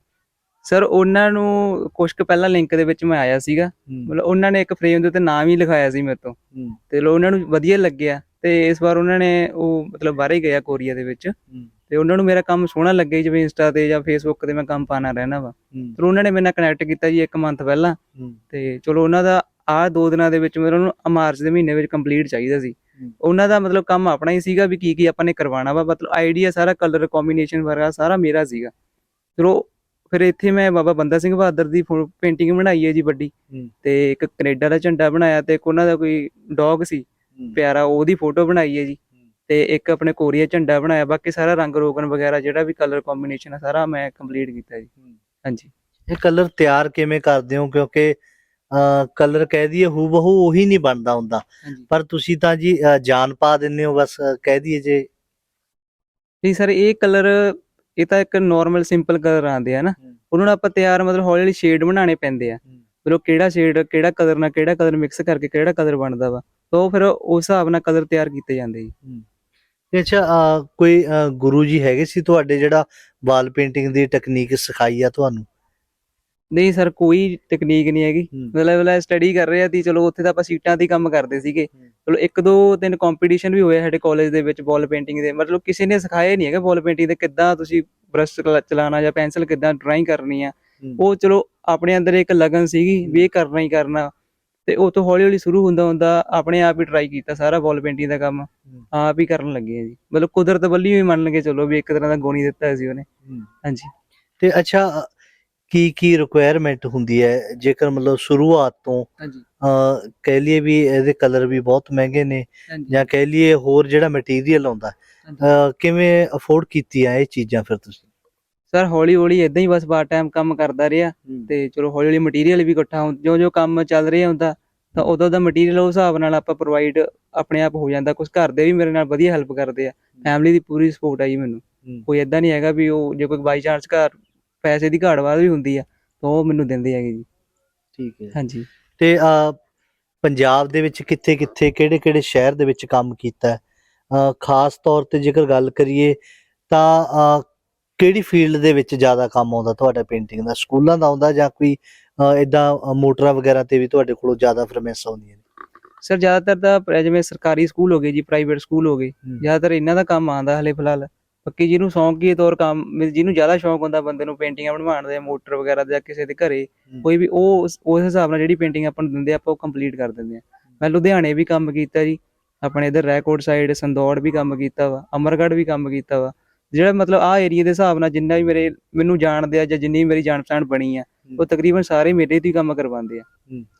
ਸਰ ਉਹਨਾਂ ਨੂੰ ਕੁਝ ਕੁ ਪਹਿਲਾਂ ਲਿੰਕ ਦੇ ਵਿੱਚ ਮੈਂ ਆਇਆ ਸੀਗਾ। ਮਤਲਬ ਉਹਨਾਂ ਨੇ ਇੱਕ ਫਰੇਮ ਦੇ ਉੱਤੇ ਨਾਮ ਹੀ ਲਿਖਾਇਆ ਸੀ ਮੇਰੇ ਤੋਂ। ਤੇ ਲੋ ਉਹਨਾਂ ਨੂੰ ਵਧੀਆ ਲੱਗਿਆ। ਤੇ ਇਸ ਵਾਰ ਉਹਨਾਂ ਨੇ ਉਹ ਮਤਲਬ ਬਾਹਰੇ ਗਿਆ ਕੋਰੀਆ ਦੇ ਵਿੱਚ। ਤੇ ਉਹਨਾਂ ਨੂੰ ਮੇਰਾ ਕੰਮ ਸੋਹਣਾ ਲੱਗਿਆ ਜਿਵੇਂ ਇੰਸਟਾ ਤੇ ਜਾਂ ਫੇਸਬੁੱਕ ਤੇ ਮੈਂ ਕੰਮ ਪਾਣਾ ਰਹਿਣਾ ਵਾ। ਤੇ ਉਹਨਾਂ ਨੇ ਮੇਰੇ ਨਾਲ ਕਨੈਕਟ ਕੀਤਾ ਜੀ ਇੱਕ ਮੰਥ ਪਹਿਲਾਂ। ਤੇ ਚਲੋ ਉਹਨਾਂ ਦਾ ਆਹ ਦੋ ਦਿਨਾਂ ਦੇ ਵਿੱਚ ਮੇਰਾ ਉਹਨੂੰ ਮਾਰਚ ਦੇ ਮਹੀਨੇ ਵਿੱਚ ਕੰਪਲੀਟ ਚਾਹੀਦਾ ਸੀ। ਹੂੰ। ਉਹਨਾਂ ਦਾ ਮਤਲਬ ਕੰਮ ਆਪਣਾ ਹੀ ਸੀਗਾ ਵੀ ਕੀ ਕੀ ਆਪਾਂ ਨੇ ਕਰਵਾਉਣਾ ਵਾ। ਮਤਲਬ ਆਈਡੀਆ ਸਾਰਾ ਕਲਰ ਕੰਬੀਨੇਸ਼ਨ ਵਗੈਰਾ ਸਾਰਾ ਮੇਰਾ ਸੀਗਾ। ਚਲੋ ਫਿਰ ਇੱਥੇ ਮੈਂ ਬਾਬਾ ਬੰਦਾ ਸਿੰਘ ਬਹਾਦਰ ਦੀ ਪੇਂਟਿੰਗ ਬਣਾਈ ਹੈ ਜੀ ਵੱਡੀ। ਹੂੰ। ਤੇ ਇੱਕ ਕੈਨੇਡਾ ਦਾ ਝੰਡਾ ਬਣਾਇਆ ਤੇ ਇੱਕ ਉਹਨਾਂ ਦਾ ਕੋਈ ਡੌਗ ਸੀ ਪਿਆਰਾ ਉਹਦੀ ਫੋਟੋ ਬਣਾਈ ਹੈ ਜੀ। ਤੇ ਇੱਕ ਆਪਣੇ ਕੋਰੀਆ ਝੰਡਾ ਬਣਾਇਆ ਬਾਕੀ ਸਾਰਾ ਰੰਗ ਰੋਗਨ ਵਗੈਰਾ ਜਿਹੜਾ ਵੀ ਕਲਰ ਕੰਬੀਨੇਸ਼ਨ ਆ ਸਾਰਾ ਮੈਂ ਕੰਪਲੀਟ ਕੀਤਾ ਜੀ। ਹਾਂਜੀ। ਇਹ ਕਲਰ ਤਿਆਰ ਕਿਵੇਂ ਕਰਦੇ ਹੋ? ਕਿਉਂਕਿ ਕਲਰ ਕਹਿ ਦਈਏ ਹੂ ਬਹੂ ਉਹੀ ਨਹੀਂ ਬਣਦਾ ਹੁੰਦਾ। ਪਰ ਤੁਸੀਂ ਤਾਂ ਜੀ ਜਾਨ ਪਾ ਦਿੰਦੇ ਹੋ ਬਸ ਕਹਿ ਦਈਏ ਜੇ। ਨਹੀਂ ਸਰ ਇਹ ਕਲਰ ਇਹ ਤਾਂ ਇੱਕ ਨਾਰਮਲ ਸਿੰਪਲ ਕਲਰ ਆਉਂਦੇ ਆ ਨਾ। ਉਹਨਾਂ ਨੂੰ ਆਪਾਂ ਤਿਆਰ ਮਤਲਬ ਹੌਲੀ ਹੌਲੀ ਸ਼ੇਡ ਬਣਾਉਣੇ ਪੈਂਦੇ ਆ। ਮਤਲਬ ਕਿਹੜਾ ਸ਼ੇਡ ਕਿਹੜਾ ਕਲਰ ਨਾਲ ਕਿਹੜਾ ਕਲਰ ਮਿਕਸ ਕਰਕੇ ਕਿਹੜਾ ਕਲਰ ਬਣਦਾ ਵਾ। ਤਾਂ ਫਿਰ ਉਸ ਹਿਸਾਬ ਨਾਲ ਕਲਰ ਤਿਆਰ ਕੀਤੇ ਜਾਂਦੇ ਜੀ। ਤੇ ਅੱਛਾ ਕੋਈ ਗੁਰੂ ਜੀ ਹੈਗੇ ਸੀ ਤੁਹਾਡੇ ਜਿਹੜਾ ਵਾਲ ਪੇਂਟਿੰਗ ਦੀ ਟੈਕਨੀਕ ਸਿਖਾਈ ਆ ਤੁਹਾਨੂੰ? ਨਹੀਂ ਸਰ ਕੋਈ ਟੈਕਨੀਕ ਨਹੀਂ ਹੈਗੀ। ਹੂੰ। ਮਤਲਬ ਮੈਂ ਸਟੱਡੀ ਕਰ ਰਿਹਾ ਸੀ ਚਲੋ ਉੱਥੇ ਤਾਂ ਆਪਾਂ ਸੀਟਾਂ ਤੇ ਹੀ ਕੰਮ ਕਰਦੇ ਸੀਗੇ। ਹੂੰ। ਚਲੋ ਇੱਕ ਦੋ ਤਿੰਨ ਕੰਪੀਟੀਸ਼ਨ ਵੀ ਹੋਏ ਸਾਡੇ ਕਾਲਜ ਦੇ ਵਿੱਚ ਬਾਲ ਪੇਂਟਿੰਗ ਦੇ। ਮਤਲਬ ਕਿਸੇ ਨੇ ਸਿਖਾਇਆ ਨਹੀਂ ਹੈਗਾ ਬਾਲ ਪੇਂਟਿੰਗ ਦੇ ਕਿੱਦਾਂ ਤੁਸੀਂ ਬ੍ਰਸ਼ ਚਲਾਉਣਾ ਜਾਂ ਪੈਨਸਲ ਕਿੱਦਾਂ ਡਰਾਇੰਗ ਕਰਨੀ ਆ। ਹੂੰ। ਉਹ ਚਲੋ ਆਪਣੇ ਅੰਦਰ ਇੱਕ ਲਗਨ ਸੀਗੀ ਵੀ ਇਹ ਕਰਨਾ ਹੀ ਕਰਨਾ। ਤੇ ਉਹ ਤੋਂ ਹੌਲੀ ਹੌਲੀ ਸ਼ੁਰੂ ਹੁੰਦਾ ਹੁੰਦਾ ਆਪਣੇ ਆਪ ਹੀ ਟਰਾਈ ਕੀਤਾ ਸਾਰਾ ਬਾਲ ਪੇਂਟਿੰਗ ਦਾ ਕੰਮ। ਆਪ ਹੀ ਕਰਨ ਲੱਗੇ ਆ ਜੀ। ਮਤਲਬ ਕੁਦਰਤ ਵੱਲੀ ਹੀ ਮੰਨ ਲਗੇ ਚਲੋ ਵੀ ਇੱਕ ਤਰ੍ਹਾਂ ਦਾ ਗੁਣ ਦਿੱਤਾ ਸੀ ਉਹਨੇ। ਹਾਂਜੀ। ਤੇ ਅੱਛਾ ਕੀ ਕੀ ਰਿਕੁਆਇਰਮੈਂਟ ਹੁੰਦੀ ਹੈ? ਜੇਕਰ ਮਤਲਬ ਸ਼ੁਰੂਆਤ ਤੋਂ ਹਾਂਜੀ। ਕਹਿ ਲਈਏ ਵੀ ਇਹਦੇ ਕਲਰ ਵੀ ਬਹੁਤ ਮਹਿੰਗੇ ਨੇ ਹਾਂਜੀ। ਜਾਂ ਕਹਿ ਲਈਏ ਹੋਰ ਜਿਹੜਾ ਮਟੀਰੀਅਲ ਆਉਂਦਾ ਕਿਵੇਂ ਅਫੋਰਡ ਕੀਤੀਆਂ ਇਹ ਚੀਜ਼ਾਂ ਫਿਰ ਤੁਸੀਂ? ਸਰ ਹੌਲੀ ਹੌਲੀ ਇਦਾਂ ਹੀ ਬਸ ਪਾਰਟ ਟਾਈਮ ਕੰਮ ਕਰਦਾ ਰਿਹਾ ਤੇ ਚਲੋ ਹੌਲੀ ਹੌਲੀ ਮਟੀਰੀਅਲ ਵੀ ਇਕੱਠਾ ਹੁੰਦਾ ਜਿਉਂ ਜਿਉਂ ਕੰਮ ਚੱਲ ਰਿਹਾ ਹੁੰਦਾ ਤਾਂ ਉਦੋਂ ਦਾ ਮਟੀਰੀਅਲ ਉਸ ਹਿਸਾਬ ਨਾਲ ਆਪਾਂ ਪ੍ਰੋਵਾਈਡ ਆਪਣੇ ਆਪ ਹੋ ਜਾਂਦਾ। ਕੁਝ ਘਰ ਦੇ ਵੀ ਮੇਰੇ ਨਾਲ ਵਧੀਆ ਹੈਲਪ ਕਰਦੇ ਆ। ਫੈਮਿਲੀ ਦੀ ਪੂਰੀ ਸਪੋਰਟ ਆ ਜੀ ਮੈਨੂੰ। ਕੋਈ ਇਦਾਂ ਨਹੀਂ ਹੈਗਾ ਵੀ ਉਹ ਜੇ ਕੋਈ ਬਾਈ ਚਾਂਸ ਘਰ ਪੈਸੇ ਦੀ ਘਾਟ ਵਾਧ ਵੀ ਹੁੰਦੀ ਆ ਤਾਂ ਉਹ ਮੈਨੂੰ ਦਿੰਦੇ ਹੈਗੇ ਜੀ। ਠੀਕ ਹੈ। ਹਾਂਜੀ। ਤੇ ਅ, ਪੰਜਾਬ ਦੇ ਵਿੱਚ ਕਿੱਥੇ ਕਿੱਥੇ ਕਿਹੜੇ ਕਿਹੜੇ ਸ਼ਹਿਰ ਦੇ ਵਿੱਚ ਕੰਮ ਕੀਤਾ? ਹੈ ਖਾਸ ਤੌਰ ਤੇ ਜੇਕਰ ਗੱਲ ਕਰੀਏ ਤਾਂ ਅ, ਕਿਹੜੀ ਫੀਲਡ ਦੇ ਵਿੱਚ ਜ਼ਿਆਦਾ ਕੰਮ ਆਉਂਦਾ ਤੁਹਾਡਾ ਪੇਂਟਿੰਗ ਦਾ? ਸਕੂਲਾਂ ਦਾ ਆਉਂਦਾ ਜਾਂ ਕੋਈ ਇਦਾਂ ਮੋਟਰਾਂ ਵਗੈਰਾ ਤੇ ਵੀ ਤੁਹਾਡੇ ਕੋਲੋਂ ਜ਼ਿਆਦਾ ਫਰਮੈਸਾਂ ਆਉਂਦੀਆਂ ਨੇ? ਸਰ ਜ਼ਿਆਦਾਤਰ ਤਾਂ ਪ- ਜਿਵੇਂ ਸਰਕਾਰੀ ਸਕੂਲ ਹੋ ਗਏ ਜੀ ਪ੍ਰਾਈਵੇਟ ਸਕੂਲ ਹੋ ਗਏ। ਜ਼ਿਆਦਾਤਰ ਇਹਨਾਂ ਦਾ ਕੰਮ ਆਉਂਦਾ ਹਲੇ ਫਿਲਹਾਲ। ਬਾਕੀ ਜਿਹਨੂੰ ਸ਼ੌਂਕ ਹੀ ਤੌਰ ਕੰਮ ਵੀ ਜਿਹਨੂੰ ਜ਼ਿਆਦਾ ਸ਼ੌਂਕ ਹੁੰਦਾ ਬੰਦੇ ਨੂੰ ਪੇਂਟਿੰਗਾਂ ਬਣਵਾਉਣ ਦਾ ਮੋਟਰ ਵਗੈਰਾ ਦਾ ਕਿਸੇ ਦੇ ਘਰੇ। ਕੋਈ ਵੀ ਉਹ ਉਸ ਉਸ ਹਿਸਾਬ ਨਾਲ ਜਿਹੜੀ ਪੇਂਟਿੰਗ ਆਪਾਂ ਨੂੰ ਦਿੰਦੇ ਆ, ਆਪਾਂ ਉਹ ਕੰਪਲੀਟ ਕਰ ਦਿੰਦੇ ਆ ਮੈਂ ਲੁਧਿਆਣੇ ਵੀ ਕੰਮ ਕੀਤਾ ਜੀ ਆਪਣੇ ਇਧਰ ਰੈਕੋਰਡ ਸਾਈਡ ਸੰਦੌੜ ਵੀ ਕੰਮ ਕੀਤਾ ਵਾ ਅਮਰਗੜ੍ਹ ਵੀ ਕੰਮ ਕੀਤਾ ਵਾ ਜਿਹੜਾ ਮਤਲਬ ਆਹ ਏਰੀਆ ਦੇ ਹਿਸਾਬ ਨਾਲ ਜਿੰਨਾ ਵੀ ਮੇਰੇ ਮੈਨੂੰ ਜਾਣਦੇ ਆ ਜਾਂ ਜਿੰਨੀ ਵੀ ਮੇਰੀ ਜਾਣ ਪਛਾਣ ਬਣੀ ਆ ਉਹ ਤਕਰੀਬਨ ਸਾਰੇ ਮੇਰੇ ਤੋਂ ਹੀ ਕੰਮ ਕਰਵਾਉਂਦੇ ਆ।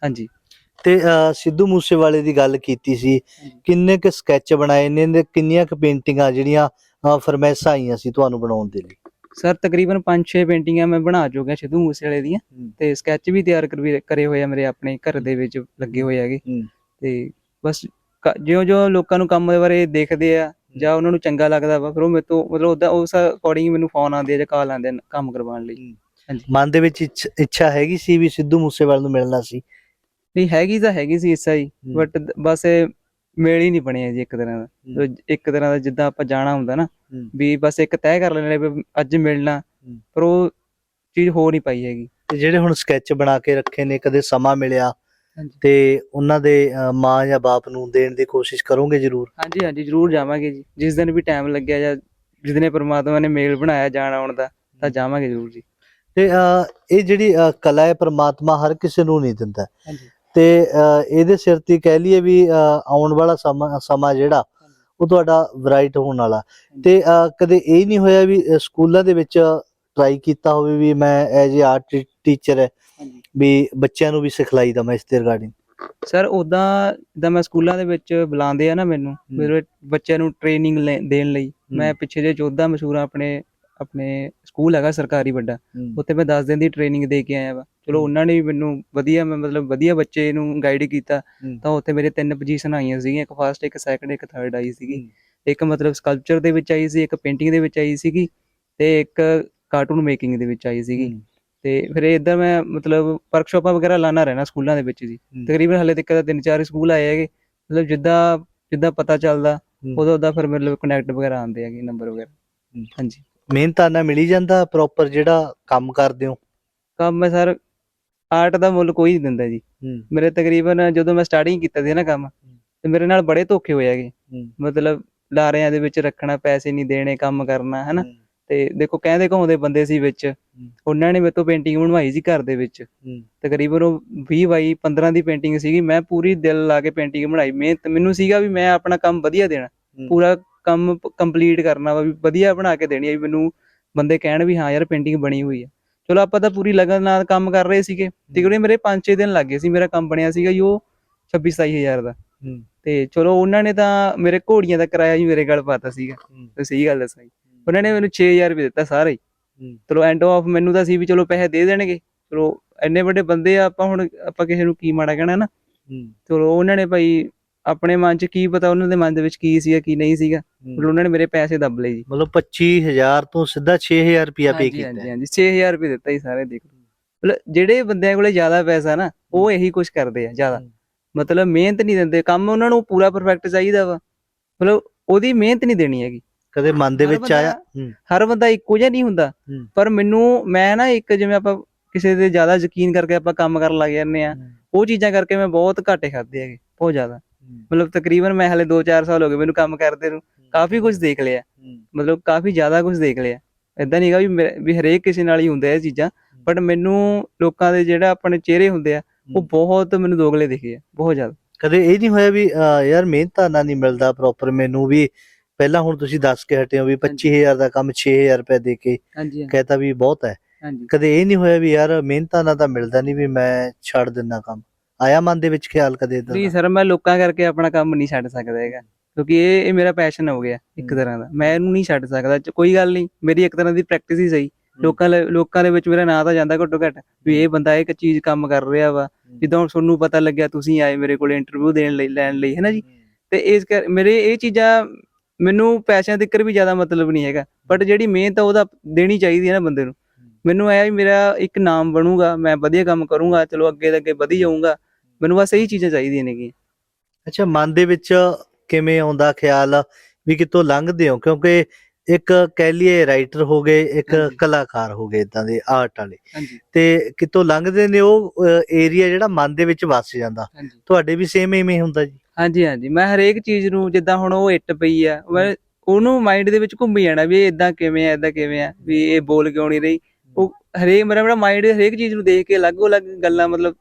ਹਾਂਜੀ ਤੇ ਸਿੱਧੂ ਮੂਸੇਵਾਲੇ ਦੀ ਗੱਲ ਕੀਤੀ ਸੀ। ਕਿੰਨੇ ਕੁ ਸਕੈਚ ਬਣਾਏ ਨੇ ਕਿੰਨੀਆਂ ਕੁ ਪੇਂਟਿੰਗਾਂ ਜਿਹੜੀਆਂ ਫਰਮੈਸਾਂ ਆਈਆਂ ਸੀ ਤੁਹਾਨੂੰ ਬਣਾਉਣ ਦੇ ਲਈ। ਸਰ ਤਕਰੀਬਨ 5-6 ਪੇਂਟਿੰਗਾਂ ਮੈਂ ਬਣਾ ਚੁੱਕਿਆ ਸਿੱਧੂ ਮੂਸੇਵਾਲੇ ਦੀਆਂ। ਤੇ ਸਕੈਚ ਵੀ ਤਿਆਰ ਕਰੇ ਹੋਏ ਆ ਮੇਰੇ ਆਪਣੇ ਘਰ ਦੇ ਵਿੱਚ ਲੱਗੇ ਹੋਏ ਹੈਗੇ। ਤੇ ਬਸ ਜਿਉਂ-ਜਿਉਂ ਲੋਕਾਂ ਨੂੰ ਕੰਮ ਦੇ ਬਾਰੇ ਦੇਖਦੇ ਆ ਜਾਂ ਉਹਨਾਂ ਨੂੰ ਚੰਗਾ ਲੱਗਦਾ ਵਾ ਫਿਰ ਉਹ ਮੇਰੇ ਤੋਂ ਮਤਲਬ ਉਹਦਾ ਉਸ ਅਕੋਰਡਿੰਗ ਮੈਨੂੰ ਫੋਨ ਆਉਂਦੇ ਆ ਜਾਂ ਕਾਲ ਆਉਂਦੇ ਆ ਕੰਮ ਕਰਵਾਉਣ ਲਈ। ਮਨ ਦੇ ਵਿੱਚ ਇੱਛ- ਹੈਗੀ ਸੀ ਵੀ ਸਿੱਧੂ ਮੂਸੇਵਾਲੇ ਨੂੰ ਮਿਲਣਾ ਸੀ? ਨਹੀਂ ਹੈਗੀ ਤਾਂ ਹੈਗੀ ਸੀ ਇੱਛਾ ਹੀ। ਬਟ ਬਸ ਮੇਲ ਹੀ ਨਹੀਂ ਬਣਿਆ ਜੀ ਇੱਕ ਤਰ੍ਹਾਂ ਦਾ। ਇੱਕ ਤਰ੍ਹਾਂ ਦਾ ਜਿੱਦਾਂ ਆਪਾਂ ਜਾਣਾ ਹੁੰਦਾ ਨਾ। ਵੀ ਬਸ ਇੱਕ ਤੈਅ ਕਰ ਲੈਣੇ ਵੀ ਅੱਜ ਮਿਲਣਾ। ਪਰ ਉਹ ਚੀਜ਼ ਹੋ ਨਹੀਂ ਪਾਈ ਹੈਗੀ। ਤੇ ਜਿਹੜੇ ਹੁਣ ਸਕੈਚ ਬਣਾ ਕੇ ਰੱਖੇ ਨੇ ਕਦੇ ਸਮਾਂ ਮਿਲਿਆ। ਤੇ ਉਹਨਾਂ ਦੇ ਮਾਂ ਜਾਂ ਬਾਪ ਨੂੰ ਦੇਣ ਦੀ ਕੋਸ਼ਿਸ਼ ਕਰੋਗੇ ਜ਼ਰੂਰ? ਹਾਂਜੀ ਹਾਂਜੀ ਜ਼ਰੂਰ ਜਾਵਾਂਗੇ ਜੀ। ਜਿਸ ਦਿਨ ਵੀ ਟਾਈਮ ਲੱਗਿਆ ਜਾਂ ਜਿਸ ਦਿਨੇ ਪ੍ਰਮਾਤਮਾ ਨੇ ਮੇਲ ਬਣਾਇਆ ਜਾਣ ਆਉਣ ਦਾ ਤਾਂ ਜਾਵਾਂਗੇ ਜ਼ਰੂਰ ਜੀ। ਤੇ ਇਹ ਜਿਹੜੀ ਕਲਾ ਹੈ ਪ੍ਰਮਾਤਮਾ ਹਰ ਕਿਸੇ ਨੂੰ ਨਹੀਂ ਦਿੰਦਾ। ਹਾਂਜੀ। ਤੇ ਅ, ਇਹਦੇ ਸਿਰ ਤੇ ਕਹਿ ਲਈਏ ਵੀ ਅ, ਆਉਣ ਵਾਲਾ ਸਮਾਂ ਜਿਹੜਾ ਉਹ ਤੁਹਾਡਾ ਬ੍ਰਾਈਟ ਹੋਣ ਵਾਲਾ। ਤੇ ਅ, ਕਦੇ ਇਹ ਨਹੀਂ ਹੋਇਆ ਵੀ ਅ, ਸਕੂਲਾਂ ਦੇ ਵਿੱਚ ਟਰਾਈ ਕੀਤਾ ਹੋਵੇ ਵੀ ਮੈਂ ਐਜ ਏ ਆਰਟ ਟੀਚਰ ਹੈ ਵੀ ਬੱਚਿਆਂ ਨੂੰ ਵੀ ਸਿਖਲਾਈ ਦਵਾਂ ਇਸ ਦੇ ਰਿਗਾਰਡਿੰਗ ਸਰ ਉਦਾਂ ਜਿੱਦਾਂ ਮੈਂ ਸਕੂਲਾਂ ਦੇ ਵਿੱਚ ਬੁਲਾਉਂਦੇ ਆ ਨਾ ਮੈਨੂੰ ਮੇਰੇ ਬੱਚਿਆਂ ਨੂੰ ਟ੍ਰੇਨਿੰਗ ਦੇਣ ਲਈ। ਮੈਂ ਪਿੱਛੇ ਜੇ ਚੌਦਾ ਮਸ਼ਹੂਰ ਆਪਣੇ ਆਪਣੇ ਸਕੂਲ ਹੈਗਾ ਸਰਕਾਰੀ ਵੱਡਾ ਉੱਥੇ ਮੈਂ 10 ਦਿਨ ਦੀ ਟ੍ਰੇਨਿੰਗ ਦੇ ਕੇ ਆਇਆ ਵਾ। ਚਲੋ। ਉਹਨਾਂ ਨੇ ਵੀ ਮੈਨੂੰ ਵਧੀਆ ਮੈਂ ਮਤਲਬ ਵਧੀਆ ਬੱਚੇ ਨੂੰ ਗਾਈਡ ਕੀਤਾ। ਤਾਂ ਉੱਥੇ ਮੇਰੇ ਤਿੰਨ ਪੋਜੀਸ਼ਨ ਆਈਆਂ ਸੀਗੀਆਂ ਇੱਕ ਫਸਟ ਇੱਕ ਸੈਕੰਡ ਇੱਕ ਥਰਡ ਆਈ ਸੀਗੀ। ਇੱਕ ਮਤਲਬ ਸਕਲਪਚਰ ਦੇ ਵਿੱਚ ਆਈ ਸੀ ਇੱਕ ਪੇਂਟਿੰਗ ਦੇ ਵਿੱਚ ਆਈ ਸੀਗੀ ਤੇ ਇੱਕ ਕਾਰਟੂਨ ਮੇਕਿੰਗ ਦੇ ਵਿੱਚ ਆਈ ਸੀਗੀ ਤੇ ਫਿਰ ਇਦਾਂ ਮੈਂ ਮਤਲਬ ਵਰਕਸ਼ਾਪਾਂ ਵਗੈਰਾ ਲਾਣਾ ਰਹਿਣਾ ਸਕੂਲਾਂ ਦੇ ਵਿੱਚ ਜੀ ਤਕਰੀਬਨ ਹਲੇ ਤੱਕ ਤਾਂ ਤਿੰਨ ਚਾਰ ਸਕੂਲ ਆਏ ਹੈਗੇ ਮਤਲਬ ਜਿੱਦਾਂ ਜਿੱਦਾਂ ਪਤਾ ਚੱਲਦਾ। ਉਦੋਂ ਉਦੋਂ ਫਿਰ ਮਤਲਬ ਕਨੈਕਟ ਵਗੈਰਾ ਆਉਂਦੇ ਹੈਗੇ ਨੰਬਰ ਵਗੈਰਾ। ਹਾਂਜੀ ਮਿਹਨਤਾਨਾ ਮਿਲੀ ਜਾਂਦਾ ਪ੍ਰੋਪਰ ਜਿਹੜਾ ਕੰਮ ਕਰਦੇ ਹੋ ਕੰਮ ਹੈ ਸਰ ਆਰਟ ਦਾ ਮੁੱਲ ਕੋਈ ਨਹੀਂ ਦਿੰਦਾ ਜੀ। ਮੇਰੇ ਤਕਰੀਬਨ ਜਦੋਂ ਮੈਂ ਸਟਾਰਟਿੰਗ ਕੀਤਾ ਸੀ ਨਾ ਕੰਮ ਤੇ ਮੇਰੇ ਨਾਲ ਬੜੇ ਧੋਖੇ ਹੋਏ ਹੈਗੇ। ਮਤਲਬ ਲਾਰਿਆਂ ਦੇ ਵਿੱਚ ਰੱਖਣਾ ਪੈਸੇ ਨਹੀਂ ਦੇਣੇ ਕੰਮ ਕਰਨਾ ਹੈਨਾ? ਤੇ ਦੇਖੋ ਕਹਿੰਦੇ ਕਹਾਉਂਦੇ ਬੰਦੇ ਸੀ ਵਿੱਚ। ਉਹਨਾਂ ਨੇ ਮੇਰੇ ਤੋਂ ਪੇਂਟਿੰਗ ਬਣਵਾਈ ਸੀ ਘਰ ਦੇ ਵਿੱਚ। ਤਕਰੀਬਨ ਉਹ 20 ਬਾਈ 15 ਦੀ ਪੇਂਟਿੰਗ ਸੀਗੀ। ਮੈਂ ਪੂਰੀ ਦਿਲ ਲਾ ਕੇ ਪੇਂਟਿੰਗ ਬਣਾਈ। ਮਿਹਨਤ ਮੈਨੂੰ ਸੀਗਾ ਵੀ ਮੈਂ ਆਪਣਾ ਕੰਮ ਵਧੀਆ ਦੇਣਾ। ਪੂਰਾ ਕੰਮ ਕੰਪਲੀਟ ਕਰਨਾ ਵਾ ਵੀ ਵਧੀਆ ਬਣਾ ਕੇ ਦੇਣੀ ਆ ਵੀ ਮੈਨੂੰ ਬੰਦੇ ਕਹਿਣ ਵੀ ਹਾਂ ਯਾਰ ਪੇਂਟਿੰਗ ਬਣੀ ਹੋਈ ਆ। ਚਲੋ ਆਪਾਂ ਤਾਂ ਪੂਰੀ ਲਗਨ ਨਾਲ ਕੰਮ ਕਰ ਰਹੇ ਸੀਗੇ। ਤਕਰੀਬਨ ਮੇਰੇ 5-6 ਦਿਨ ਲੱਗੇ ਸੀ ਮੇਰਾ ਕੰਮ ਬਣਿਆ ਸੀਗਾ ਜੀ ਉਹ 26 ਹਜ਼ਾਰ ਦਾ। ਤੇ ਚਲੋ ਉਹਨਾਂ ਨੇ ਤਾਂ ਮੇਰੇ ਘੋੜੀਆਂ ਦਾ ਕਿਰਾਇਆ ਜੀ ਮੇਰੇ ਗਲ ਪਾਤਾ ਸੀਗਾ। ਤੇ ਸਹੀ ਗੱਲ ਦੱਸਾਂ ਉਹਨਾਂ ਨੇ ਮੈਨੂੰ 6000 ਰੁਪਏ ਦਿੱਤਾ ਸਾਰਾ। ਹੀ। ਚਲੋ ਐਂਡ ਆਫ ਮੈਨੂੰ ਤਾਂ ਸੀ ਵੀ ਚਲੋ ਪੈਸੇ ਦੇ ਦੇਣਗੇ। ਚਲੋ ਇੰਨੇ ਵੱਡੇ ਬੰਦੇ ਆ ਆਪਾਂ ਹੁਣ ਆਪਾਂ ਕਿਸੇ ਨੂੰ ਕੀ ਮਾੜਾ ਕਹਿਣਾ ਨਾ। ਚਲੋ ਉਹਨਾਂ ਨੇ ਭਾਈ ਆਪਣੇ ਮਨ 'ਚ ਕੀ ਪਤਾ ਉਹਨਾਂ ਦੇ ਮਨ ਦੇ ਵਿੱਚ ਕੀ ਸੀਗਾ ਕੀ ਨਹੀਂ ਸੀਗਾ। ਚਲੋ ਉਹਨਾਂ ਨੇ ਮੇਰੇ ਪੈਸੇ ਦੱਬ ਲਏ ਜੀ। ਮਤਲਬ 25000 ਤੋਂ ਸਿੱਧਾ 6000 ਰੁਪਿਆ ਪੇ ਕੀਤਾ। ਹਾਂਜੀ ਹਾਂਜੀ। 6000 ਰੁਪਏ ਦਿੱਤਾ ਜੀ ਸਾਰੇ ਦੇਖ ਮਤਲਬ ਜਿਹੜੇ ਬੰਦਿਆਂ ਕੋਲੇ ਜ਼ਿਆਦਾ ਪੈਸਾ ਨਾ ਉਹ ਇਹੀ ਕੁਝ ਕਰਦੇ ਆ ਜ਼ਿਆਦਾ। ਮਤਲਬ ਮਿਹਨਤ ਨਹੀਂ ਦਿੰਦੇ ਕੰਮ ਉਹਨਾਂ ਨੂੰ ਪੂਰਾ ਪਰਫੈਕਟ ਚਾਹੀਦਾ ਵਾ। ਮਤਲਬ ਉਹਦੀ ਮਿਹਨਤ ਨਹੀਂ ਦੇਣੀ ਹੈਗੀ। ਕਦੇ ਮਨ ਦੇ ਵਿੱਚ ਆਇਆ? ਹਰ ਬੰਦਾ ਇੱਕੋ ਜਿਹਾ ਨਹੀਂ ਹੁੰਦਾ। ਪਰ ਮੈਨੂੰ ਮੈਂ ਨਾ ਇੱਕ ਜਿਵੇਂ ਆਪਾਂ ਕਿਸੇ ਤੇ ਜ਼ਿਆਦਾ ਯਕੀਨ ਕਰਕੇ ਆਪਾਂ ਕੰਮ ਕਰਨ ਲੱਗ ਜਾਂਦੇ ਆ ਉਹ ਚੀਜ਼ਾਂ ਕਰਕੇ ਮੈਂ ਬਹੁਤ ਘਾਟੇ ਖਾਦੇ ਹੈਗੇ ਬਹੁਤ ਜ਼ਿਆਦਾ। ਮਤਲਬ ਤਕਰੀਬਨ ਮੈਂ ਹਲੇ 2-4 ਸਾਲ ਹੋ ਗਏ ਮੈਨੂੰ ਕੰਮ ਕਰਦੇ ਨੂੰ ਕਾਫੀ ਕੁਝ ਦੇਖ ਲਿਆ। ਮਤਲਬ ਕਾਫੀ ਜ਼ਿਆਦਾ ਕੁਝ ਦੇਖ ਲਿਆ। ਇਦਾਂ ਨਹੀਂਗਾ ਵੀ ਵੀ ਹਰੇਕ ਕਿਸੇ ਨਾਲ ਹੀ ਹੁੰਦਾ ਇਹ ਚੀਜ਼ਾਂ ਬਟ ਮੈਨੂੰ ਲੋਕਾਂ ਦੇ ਜਿਹੜਾ ਆਪਣੇ ਚਿਹਰੇ ਹੁੰਦੇ ਆ ਉਹ ਬਹੁਤ ਮੈਨੂੰ ਦੋਗਲੇ ਦਿਖੇ ਆ ਬਹੁਤ ਜ਼ਿਆਦਾ। ਕਦੇ ਇਹ ਨਹੀਂ ਹੋਇਆ ਵੀ ਯਾਰ ਮਿਹਨਤਾਨਾ ਨਹੀਂ ਮਿਲਦਾ ਪ੍ਰੋਪਰ ਮੈਨੂੰ ਵੀ ਪਹਿਲਾਂ ਹੁਣ ਤੁਸੀਂ ਦੱਸ ਕੇ ਹਟੇ ਹੋ ਵੀ 25000 ਦਾ ਕੰਮ 6000 ਰੁਪਏ ਦੇ ਕੇ ਕਹਤਾ ਵੀ ਬਹੁਤ ਹੈ। ਕਦੇ ਇਹ ਨਹੀਂ ਹੋਇਆ ਵੀ ਯਾਰ ਮਿਹਨਤਾਨਾ ਤਾਂ ਮਿਲਦਾ ਨਹੀਂ ਵੀ ਮੈਂ ਛੱਡ ਦਿੰਦਾ ਕੰਮ। ਆਇਆ ਮਨ ਦੇ ਵਿੱਚ ਖਿਆਲ ਕਦੇ ਏਦਾਂ ਨਹੀਂ ਦਾ? ਸਰ ਮੈਂ ਲੋਕਾਂ ਕਰਕੇ ਆਪਣਾ ਕੰਮ ਨਹੀਂ ਛੱਡ ਸਕਦਾ ਹੈਗਾ। ਕਿਉਂਕਿ ਇਹ ਇਹ ਮੇਰਾ ਪੈਸ਼ਨ ਹੋ ਗਿਆ ਇੱਕ। ਤਰ੍ਹਾਂ ਦਾ। ਮੈਂ ਇਹਨੂੰ ਨਹੀਂ ਛੱਡ ਸਕਦਾ। ਕੋਈ ਗੱਲ ਨਹੀਂ। ਮੇਰੀ ਇੱਕ ਤਰ੍ਹਾਂ ਦੀ ਪ੍ਰੈਕਟਿਸ ਹੀ ਸਹੀ। ਲੋਕਾਂ ਲੋਕਾਂ ਦੇ ਵਿੱਚ ਮੇਰਾ ਨਾਂ ਤਾਂ ਜਾਂਦਾ ਘੱਟੋ ਘੱਟ। ਵੀ ਇਹ ਬੰਦਾ ਇੱਕ ਚੀਜ਼ ਕੰਮ ਕਰ ਰਿਹਾ ਵਾ। ਜਿੱਦਾਂ ਤੁਹਾਨੂੰ ਪਤਾ ਲੱਗਿਆ ਤੁਸੀਂ ਆਏ ਮੇਰੇ ਕੋਲ ਇੰਟਰਵਿਊ ਦੇਣ ਲਈ ਲੈਣ ਲਈ ਹੈ ਨਾ ਜੀ? ਤੇ ਇਸ ਕਰ ਮੇਰੇ ਇਹ ਚੀਜ਼ਾਂ ਮੈਨੂੰ ਪੈਸਿਆਂ ਤੱਕ ਵੀ ਜ਼ਿਆਦਾ ਮਤਲਬ ਨਹੀਂ ਹੈਗਾ। ਬਟ ਜਿਹੜੀ ਮਿਹਨਤ ਆ ਉਹਦਾ ਦੇਣੀ ਚਾਹੀਦੀ ਹੈ ਨਾ ਬੰਦੇ ਨੂੰ। ਮੈਨੂੰ ਇਹ ਆ ਵੀ ਮੇਰਾ ਇੱਕ ਨਾਮ ਬਣੂਗਾ ਮੈਂ ਵਧੀਆ ਕੰਮ ਕਰੂੰਗਾ ਚਲੋ ਅੱਗੇ ਦੇ ਅੱਗੇ ਵਧੀ ਜਾਊਂਗਾ। ਮੈਨੂੰ ਬਸ ਇਹੀ ਚੀਜ਼ਾਂ ਚਾਹੀਦੀਆਂ ਨੇਗੀਆਂ। ਅੱਛਾ ਮਨ ਦੇ ਵਿੱਚ ਕਿਵੇਂ ਆਉਂਦਾ ਖਿਆਲ ਵੀ ਕਿਤੋਂ ਲੰਘਦੇ ਹੋ? ਕਿਉਂਕਿ ਇੱਕ ਕਹਿ ਲਈਏ ਰਾਈਟਰ ਹੋ ਗਏ ਇੱਕ। ਕਲਾਕਾਰ ਹੋ ਗਏ ਇਦਾਂ ਦੇ ਆਰਟ ਵਾਲੇ। ਤੇ ਕਿਤੋਂ ਲੰਘਦੇ ਨੇ ਉਹ ਏਰੀਆ ਜਿਹੜਾ ਮਨ ਦੇ ਵਿੱਚ ਵਸ ਜਾਂਦਾ। ਤੁਹਾਡੇ ਵੀ ਸੇਮ ਐਵੇਂ ਹੁੰਦਾ ਜੀ? ਹਾਂਜੀ ਹਾਂਜੀ। ਮੈਂ ਹਰੇਕ ਚੀਜ਼ ਨੂੰ ਜਿੱਦਾਂ ਹੁਣ ਉਹ ਇੱਟ ਪਈ ਆ ਮੈਂ ਉਹਨੂੰ ਮਾਈਂਡ ਦੇ ਵਿੱਚ ਘੁੰਮੀ ਜਾਣਾ ਵੀ ਇਦਾਂ ਕਿਵੇਂ ਆ ਇਦਾਂ ਕਿਵੇਂ ਆ ਵੀ ਇਹ ਬੋਲ ਕਿਉਂ ਨਹੀਂ ਰਹੀ? ਉਹ ਹਰੇਕ ਮੇਰਾ ਮੇਰਾ ਮਾਈਂਡ ਹਰੇਕ ਚੀਜ਼ ਨੂੰ ਦੇਖ ਕੇ ਅਲੱਗ-ਅਲੱਗ ਗੱਲਾਂ ਮਤਲਬ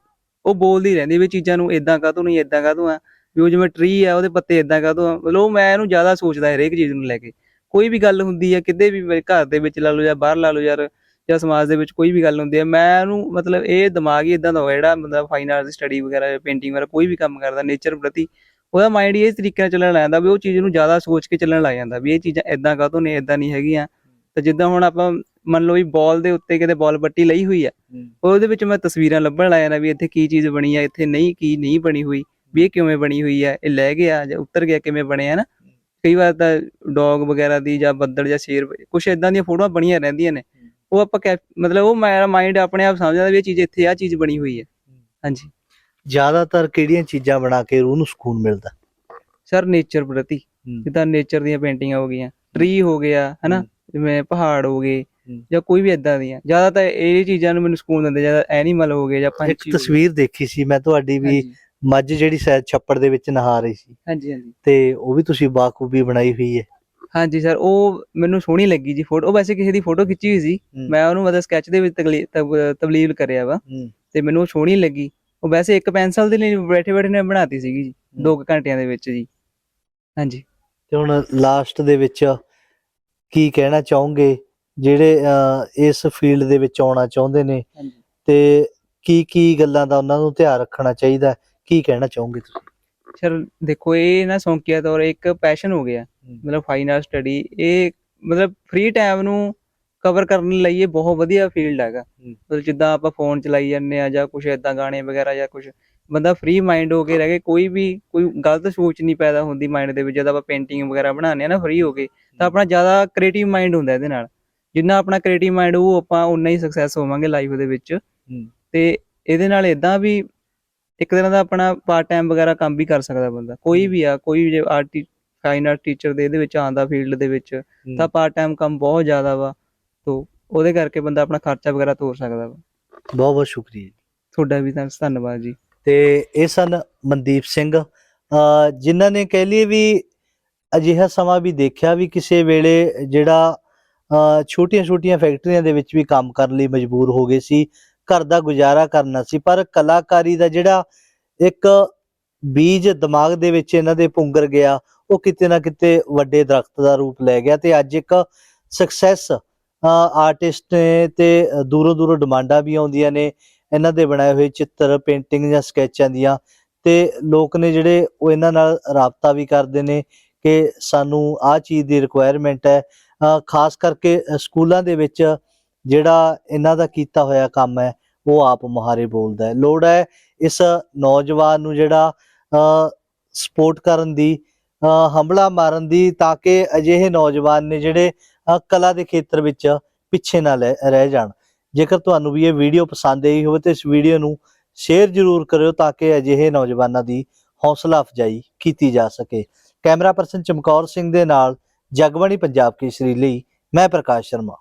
ਉਹ ਬੋਲਦੀ ਰਹਿੰਦੀ ਵੀ ਚੀਜ਼ਾਂ ਨੂੰ ਇਦਾਂ ਕਾਹਤੋਂ, ਨਹੀਂ ਇਦਾਂ ਕਾਹਤੋਂ ਆ, ਵੀ ਉਹ ਜਿਵੇਂ ਟਰੀ ਆ, ਉਹਦੇ ਪੱਤੇ ਇਦਾਂ ਕਾਹਤੋਂ ਆ, ਮਤਲਬ ਉਹ ਮੈਂ ਇਹਨੂੰ ਜ਼ਿਆਦਾ ਸੋਚਦਾ ਹਰੇਕ ਚੀਜ਼ ਨੂੰ ਲੈ ਕੇ। ਕੋਈ ਵੀ ਗੱਲ ਹੁੰਦੀ ਆ, ਕਿਤੇ ਵੀ ਮੇਰੇ ਘਰ ਦੇ ਵਿੱਚ ਲਾ ਲਓ ਜਾਂ ਬਾਹਰ ਲਾ ਲਓ ਯਾਰ, ਜਾਂ ਸਮਾਜ ਦੇ ਵਿੱਚ ਕੋਈ ਵੀ ਗੱਲ ਹੁੰਦੀ ਹੈ ਮੈਂ ਉਹਨੂੰ ਮਤਲਬ ਇਹ ਦਿਮਾਗ ਹੀ ਇਦਾਂ ਦਾ ਹੋਇਆ ਜਿਹੜਾ ਬੰਦਾ ਫਾਈਨ ਆਰਟ ਸਟੱਡੀ ਵਗੈਰਾ ਪੇਂਟਿੰਗ ਵਗੈਰਾ ਕੋਈ ਵੀ ਕੰਮ ਕਰਦਾ ਨੇਚਰ ਪ੍ਰਤੀ, ਉਹਦਾ ਮਾਈਂਡ ਇਸ ਤਰੀਕੇ ਨਾਲ ਚੱਲਣ ਲੱਗ ਜਾਂਦਾ ਵੀ ਉਹ ਚੀਜ਼ ਨੂੰ ਜ਼ਿਆਦਾ ਸੋਚ ਕੇ ਚੱਲਣ ਲੱਗ ਜਾਂਦਾ ਵੀ ਇਹ ਚੀਜ਼ਾਂ ਇਦਾਂ ਕਾਹਤੋਂ ਨੇ ਇਦਾਂ ਨਹੀਂ ਹੈਗੀਆਂ। ਤੇ ਜਿੱਦਾਂ ਹੁਣ ਆਪਾਂ ਮੰਨ ਲਓ ਵੀ ਬਾਲ ਦੇ ਉੱਤੇ ਕਿਤੇ ਬਾਲ ਪੱਟੀ ਲਈ ਹੋਈ ਆ ਉਹਦੇ ਵਿੱਚ ਮੈਂ ਤਸਵੀਰਾਂ ਲੱਭਣ ਲੱਗ ਜਾਂਦਾ ਵੀ ਇੱਥੇ ਕੀ ਚੀਜ਼ ਬਣੀ ਆ ਇੱਥੇ ਨਹੀਂ ਕੀ ਨਹੀਂ ਬਣੀ ਹੋਈ ਵੀ ਇਹ ਕਿਵੇਂ ਬਣੀ ਹੋਈ ਆ ਇਹ ਲੈ ਗਿਆ ਜਾਂ ਉੱਤਰ ਗਿਆ ਕਿਵੇਂ ਬਣਿਆ ਨਾ। ਕਈ ਵਾਰ ਤਾਂ ਡੌਗ ਵਗੈਰਾ ਦੀ ਜਾਂ ਬੱਦਲ ਜਾਂ ਸ਼ੇਰ ਕੁਛ ਇਦਾਂ ਦੀਆਂ ਫੋਟੋਆਂ ਬਣੀਆਂ ਰਹਿੰਦੀਆਂ ਨੇ। ਉਹ ਆਪਾਂ ਮਤਲਬ ਉਹ ਮੇਰਾ ਮਾਈਂਡ ਆਪਣੇ ਆਪ ਸਮਝ ਜਾਂਦਾ ਵੀ ਇਹ ਚੀਜ਼ ਇੱਥੇ ਆ ਚੀਜ਼ ਬਣੀ ਹੋਈ ਹੈ। ਹਾਂਜੀ। ਜ਼ਿਆਦਾਤਰ ਕਿਹੜੀਆਂ ਚੀਜ਼ਾਂ ਬਣਾ ਕੇ ਰੂਹ ਨੂੰ ਸਕੂਨ ਮਿਲਦਾ? ਸਰ ਨੇਚਰ ਪ੍ਰਤੀ। ਜਿੱਦਾਂ ਨੇਚਰ ਦੀਆਂ ਪੇਂਟਿੰਗਾਂ ਹੋ ਗਈਆਂ ਟਰੀ ਹੋ ਗਿਆ ਹਨਾ। ਜਿਵੇਂ ਪਹਾੜ ਹੋ ਗਏ। ਜਾਂ ਕੋਈ ਵੀ ਇਦਾਂ ਦੀਆਂ। ਜ਼ਿਆਦਾਤਰ ਇਹ ਚੀਜ਼ਾਂ ਨੂੰ ਮੈਨੂੰ ਸਕੂਨ ਦਿੰਦੇ ਜ਼ਿਆਦਾ ਐਨੀਮਲ ਹੋ ਗਏ ਜਾਂ ਇੱਕ ਪੰਛੀ ਹੋ ਗਏ। ਤਸਵੀਰ ਦੇਖੀ ਸੀ ਮੈਂ ਤੁਹਾਡੀ ਵੀ ਹਾਂਜੀ। ਮੱਝ ਜਿਹੜੀ ਸ਼ਾਇਦ ਛੱਪੜ ਦੇ ਵਿੱਚ ਨਹਾ ਰਹੀ ਸੀ। ਹਾਂਜੀ ਹਾਂਜੀ। ਤੇ ਉਹ ਵੀ ਤੁਸੀਂ ਬਾਖੂਬੀ ਬਣਾਈ ਹੋਈ ਹੈ। ਹਾਂਜੀ ਸਰ ਉਹ ਮੈਨੂੰ ਸੋਹਣੀ ਲੱਗੀ ਜੀ ਫੋਟੋ। ਉਹ ਵੈਸੇ ਕਿਸੇ ਦੀ ਫੋਟੋ ਖਿੱਚੀ ਹੋਈ ਸੀ। ਮੈਂ ਉਹਨੂੰ ਮਤਲਬ ਸਕੈਚ ਦੇ ਵਿੱਚ ਤਬ- ਤਬਦੀਲ ਕਰਿਆ ਵਾ। ਹੂੰ। ਤੇ ਮੈਨੂੰ ਉਹ ਸੋਹਣੀ ਲੱਗੀ। ਉਹ ਵੈਸੇ ਇੱਕ ਪੈਨਸਲ ਦੇ ਲਈ ਬੈਠੇ ਬੈਠੇ ਨੇ ਬਣਾਤੀ ਸੀਗੀ ਜੀ ਦੋ ਕੁ ਘੰਟਿਆਂ ਦੇ ਵਿੱਚ ਜੀ। ਹਾਂਜੀ। ਤੇ ਹੁਣ ਲਾਸਟ ਦੇ ਵਿੱਚ ਕੀ ਕਹਿਣਾ ਚਾਹੋਗੇ? ਜਿਹੜੇ ਇਸ ਫੀਲਡ ਦੇ ਵਿੱਚ ਆਉਣਾ ਚਾਹੁੰਦੇ ਨੇ ਤੇ ਕੀ ਕੀ ਗੱਲਾਂ ਦਾ ਉਹਨਾਂ ਨੂੰ ਧਿਆਨ ਰੱਖਣਾ ਚਾਹੀਦਾ? ਕੀ ਕਹਿਣਾ ਚਾਹੋਗੇ ਤੁਸੀਂ? ਸਰ ਦੇਖੋ ਇਹ ਨਾ ਸੌਂਕੀਆ ਤੌਰ ਇੱਕ ਪੈਸ਼ਨ ਹੋ ਗਿਆ। ਮਤਲਬ ਫਾਈਨ ਆਰਟ ਸਟੱਡੀ ਇਹ ਮਤਲਬ ਫ੍ਰੀ ਟਾਈਮ ਨੂੰ ਕਵਰ ਕਰਨ ਲਈ ਇਹ ਬਹੁਤ ਵਧੀਆ ਫੀਲਡ ਹੈਗਾ। ਮਤਲਬ ਜਿੱਦਾਂ ਆਪਾਂ ਫੋਨ ਚਲਾਈ ਜਾਂਦੇ ਆ ਜਾਂ ਕੁਝ ਏਦਾਂ ਗਾਣੇ ਵਗੈਰਾ ਜਾਂ ਕੁਝ ਬੰਦਾ ਫ੍ਰੀ ਮਾਈਂਡ ਹੋ ਕੇ ਰਹਿ ਕੇ ਕੋਈ ਵੀ ਕੋਈ ਗਲਤ ਸੋਚ ਨਹੀਂ ਪੈਦਾ ਹੁੰਦੀ ਮਾਈਂਡ ਦੇ ਵਿੱਚ। ਜਦ ਆਪਾਂ ਪੇਂਟਿੰਗ ਵਗੈਰਾ ਬਣਾਉਂਦੇ ਆ ਨਾ ਫ੍ਰੀ ਹੋ ਕੇ ਤਾਂ ਆਪਣਾ ਜ਼ਿਆਦਾ ਕ੍ਰੀਏਟਿਵ ਮਾਈਂਡ ਹੁੰਦਾ ਇਹਦੇ ਨਾਲ। ਜਿੰਨਾ ਆਪਣਾ ਕ੍ਰੀਏਟਿਵ ਮਾਈਂਡ ਉਹ ਆਪਾਂ ਉਨਾ ਹੀ ਸਕਸੈਸ ਹੋਵਾਂਗੇ ਲਾਈਫ ਦੇ ਵਿੱਚ। ਤੇ ਇਹਦੇ ਨਾਲ ਇਦਾਂ ਵੀ ਇੱਕ ਤਰ੍ਹਾਂ ਦਾ ਆਪਣਾ ਪਾਰਟ ਟਾਈਮ ਵਗੈਰਾ ਕੰਮ ਵੀ ਕਰ ਸਕਦਾ ਬੰਦਾ। ਕੋਈ ਵੀ ਆ ਕੋਈ ਜੇ ਆਰਟ ਫਾਈਨ ਆਰਟ ਟੀਚਰ ਦੇ ਇਹਦੇ ਵਿੱਚ ਆਂਦਾ ਫੀਲਡ ਦੇ ਵਿੱਚ ਤਾਂ ਪਾਰਟ ਟਾਈਮ ਕੰਮ ਬਹੁਤ ਜ਼ਿਆਦਾ ਵਾ। ਤੋਂ ਉਹਦੇ ਕਰਕੇ ਬੰਦਾ ਆਪਣਾ ਖਰਚਾ ਵਗੈਰਾ ਤੋਰ ਸਕਦਾ ਵਾ। ਬਹੁਤ ਬਹੁਤ ਸ਼ੁਕਰੀਆ ਤੁਹਾਡਾ ਵੀ ਧੰਨਵਾਦ ਜੀ। ਤੇ ਇਹ ਸਨ ਮਨਦੀਪ ਸਿੰਘ। ਜਿਨ੍ਹਾਂ ਨੇ ਕਹਿ ਲਈ ਵੀ ਅਜਿਹਾ ਸਮਾਂ ਵੀ ਦੇਖਿਆ ਵੀ ਕਿਸੇ ਵੇਲੇ ਜਿਹੜਾ ਛੋਟੀਆਂ-ਛੋਟੀਆਂ ਫੈਕਟਰੀਆਂ ਦੇ ਵਿੱਚ ਵੀ ਕੰਮ ਕਰਨ ਲਈ ਮਜਬੂਰ ਹੋ ਗਏ ਸੀ, ਘਰ ਦਾ ਗੁਜ਼ਾਰਾ ਕਰਨਾ ਸੀ, ਪਰ ਕਲਾਕਾਰੀ ਦਾ ਜਿਹੜਾ ਇੱਕ ਬੀਜ ਦਿਮਾਗ ਦੇ ਵਿੱਚ ਇਹਨਾਂ ਦੇ ਪੁੰਗਰ ਗਿਆ, ਉਹ ਕਿਤੇ ਨਾ ਕਿਤੇ ਵੱਡੇ ਦਰਖਤ ਦਾ ਰੂਪ ਲੈ ਗਿਆ ਤੇ ਅੱਜ ਇੱਕ ਸਕਸੈਸ ਆਰਟਿਸਟ ਨੇ ਤੇ ਦੂਰੋਂ ਦੂਰੋਂ ਡਿਮਾਂਡਾਂ ਵੀ ਆਉਂਦੀਆਂ ਨੇ, ਇਹਨਾਂ ਦੇ ਬਣਾਏ ਹੋਏ ਚਿੱਤਰ ਪੇਂਟਿੰਗ ਜਾਂ ਸਕੈਚਾਂ ਦੀਆਂ ਤੇ ਲੋਕ ਨੇ ਜਿਹੜੇ ਉਹ ਇਹਨਾਂ ਨਾਲ ਰਾਬਤਾ ਵੀ ਕਰਦੇ ਨੇ ਕਿ ਸਾਨੂੰ ਆਹ ਚੀਜ਼ ਦੀ ਰਿਕੁਆਇਰਮੈਂਟ ਹੈ ਖਾਸ ਕਰਕੇ ਸਕੂਲਾਂ ਦੇ ਵਿੱਚ ਜਿਹੜਾ ਇਹਨਾਂ ਦਾ ਕੀਤਾ ਹੋਇਆ ਕੰਮ ਹੈ, ਉਹ ਆਪ ਮੁਹਾਰੇ ਬੋਲਦਾ ਹੈ। ਲੋੜ ਹੈ ਇਸ ਨੌਜਵਾਨ ਨੂੰ ਜਿਹੜਾ ਸਪੋਰਟ ਕਰਨ ਦੀ ਹਮਲਾ ਮਾਰਨ ਦੀ ਤਾਂ ਕਿ ਅਜਿਹੇ ਨੌਜਵਾਨ ਨੇ ਜਿਹੜੇ ਕਲਾ ਦੇ ਖੇਤਰ ਵਿੱਚ ਪਿੱਛੇ ਨਾ ਲੈ- ਰਹਿ ਜਾਣ। ਜੇਕਰ ਤੁਹਾਨੂੰ ਵੀ ਇਹ ਵੀਡੀਓ ਪਸੰਦ ਆਈ ਹੋਵੇ ਤਾਂ ਇਸ ਵੀਡੀਓ ਨੂੰ ਸ਼ੇਅਰ ਜ਼ਰੂਰ ਕਰਿਓ ਤਾਂ ਕਿ ਅਜਿਹੇ ਨੌਜਵਾਨਾਂ ਦੀ ਹੌਸਲਾ ਅਫਜਾਈ ਕੀਤੀ ਜਾ ਸਕੇ। ਕੈਮਰਾ ਪਰਸਨ ਚਮਕੌਰ ਸਿੰਘ ਦੇ ਨਾਲ ਜਗਬਾਣੀ ਪੰਜਾਬ ਕੇਸਰੀ ਲਈ ਮੈਂ ਪ੍ਰਕਾਸ਼ ਸ਼ਰਮਾ।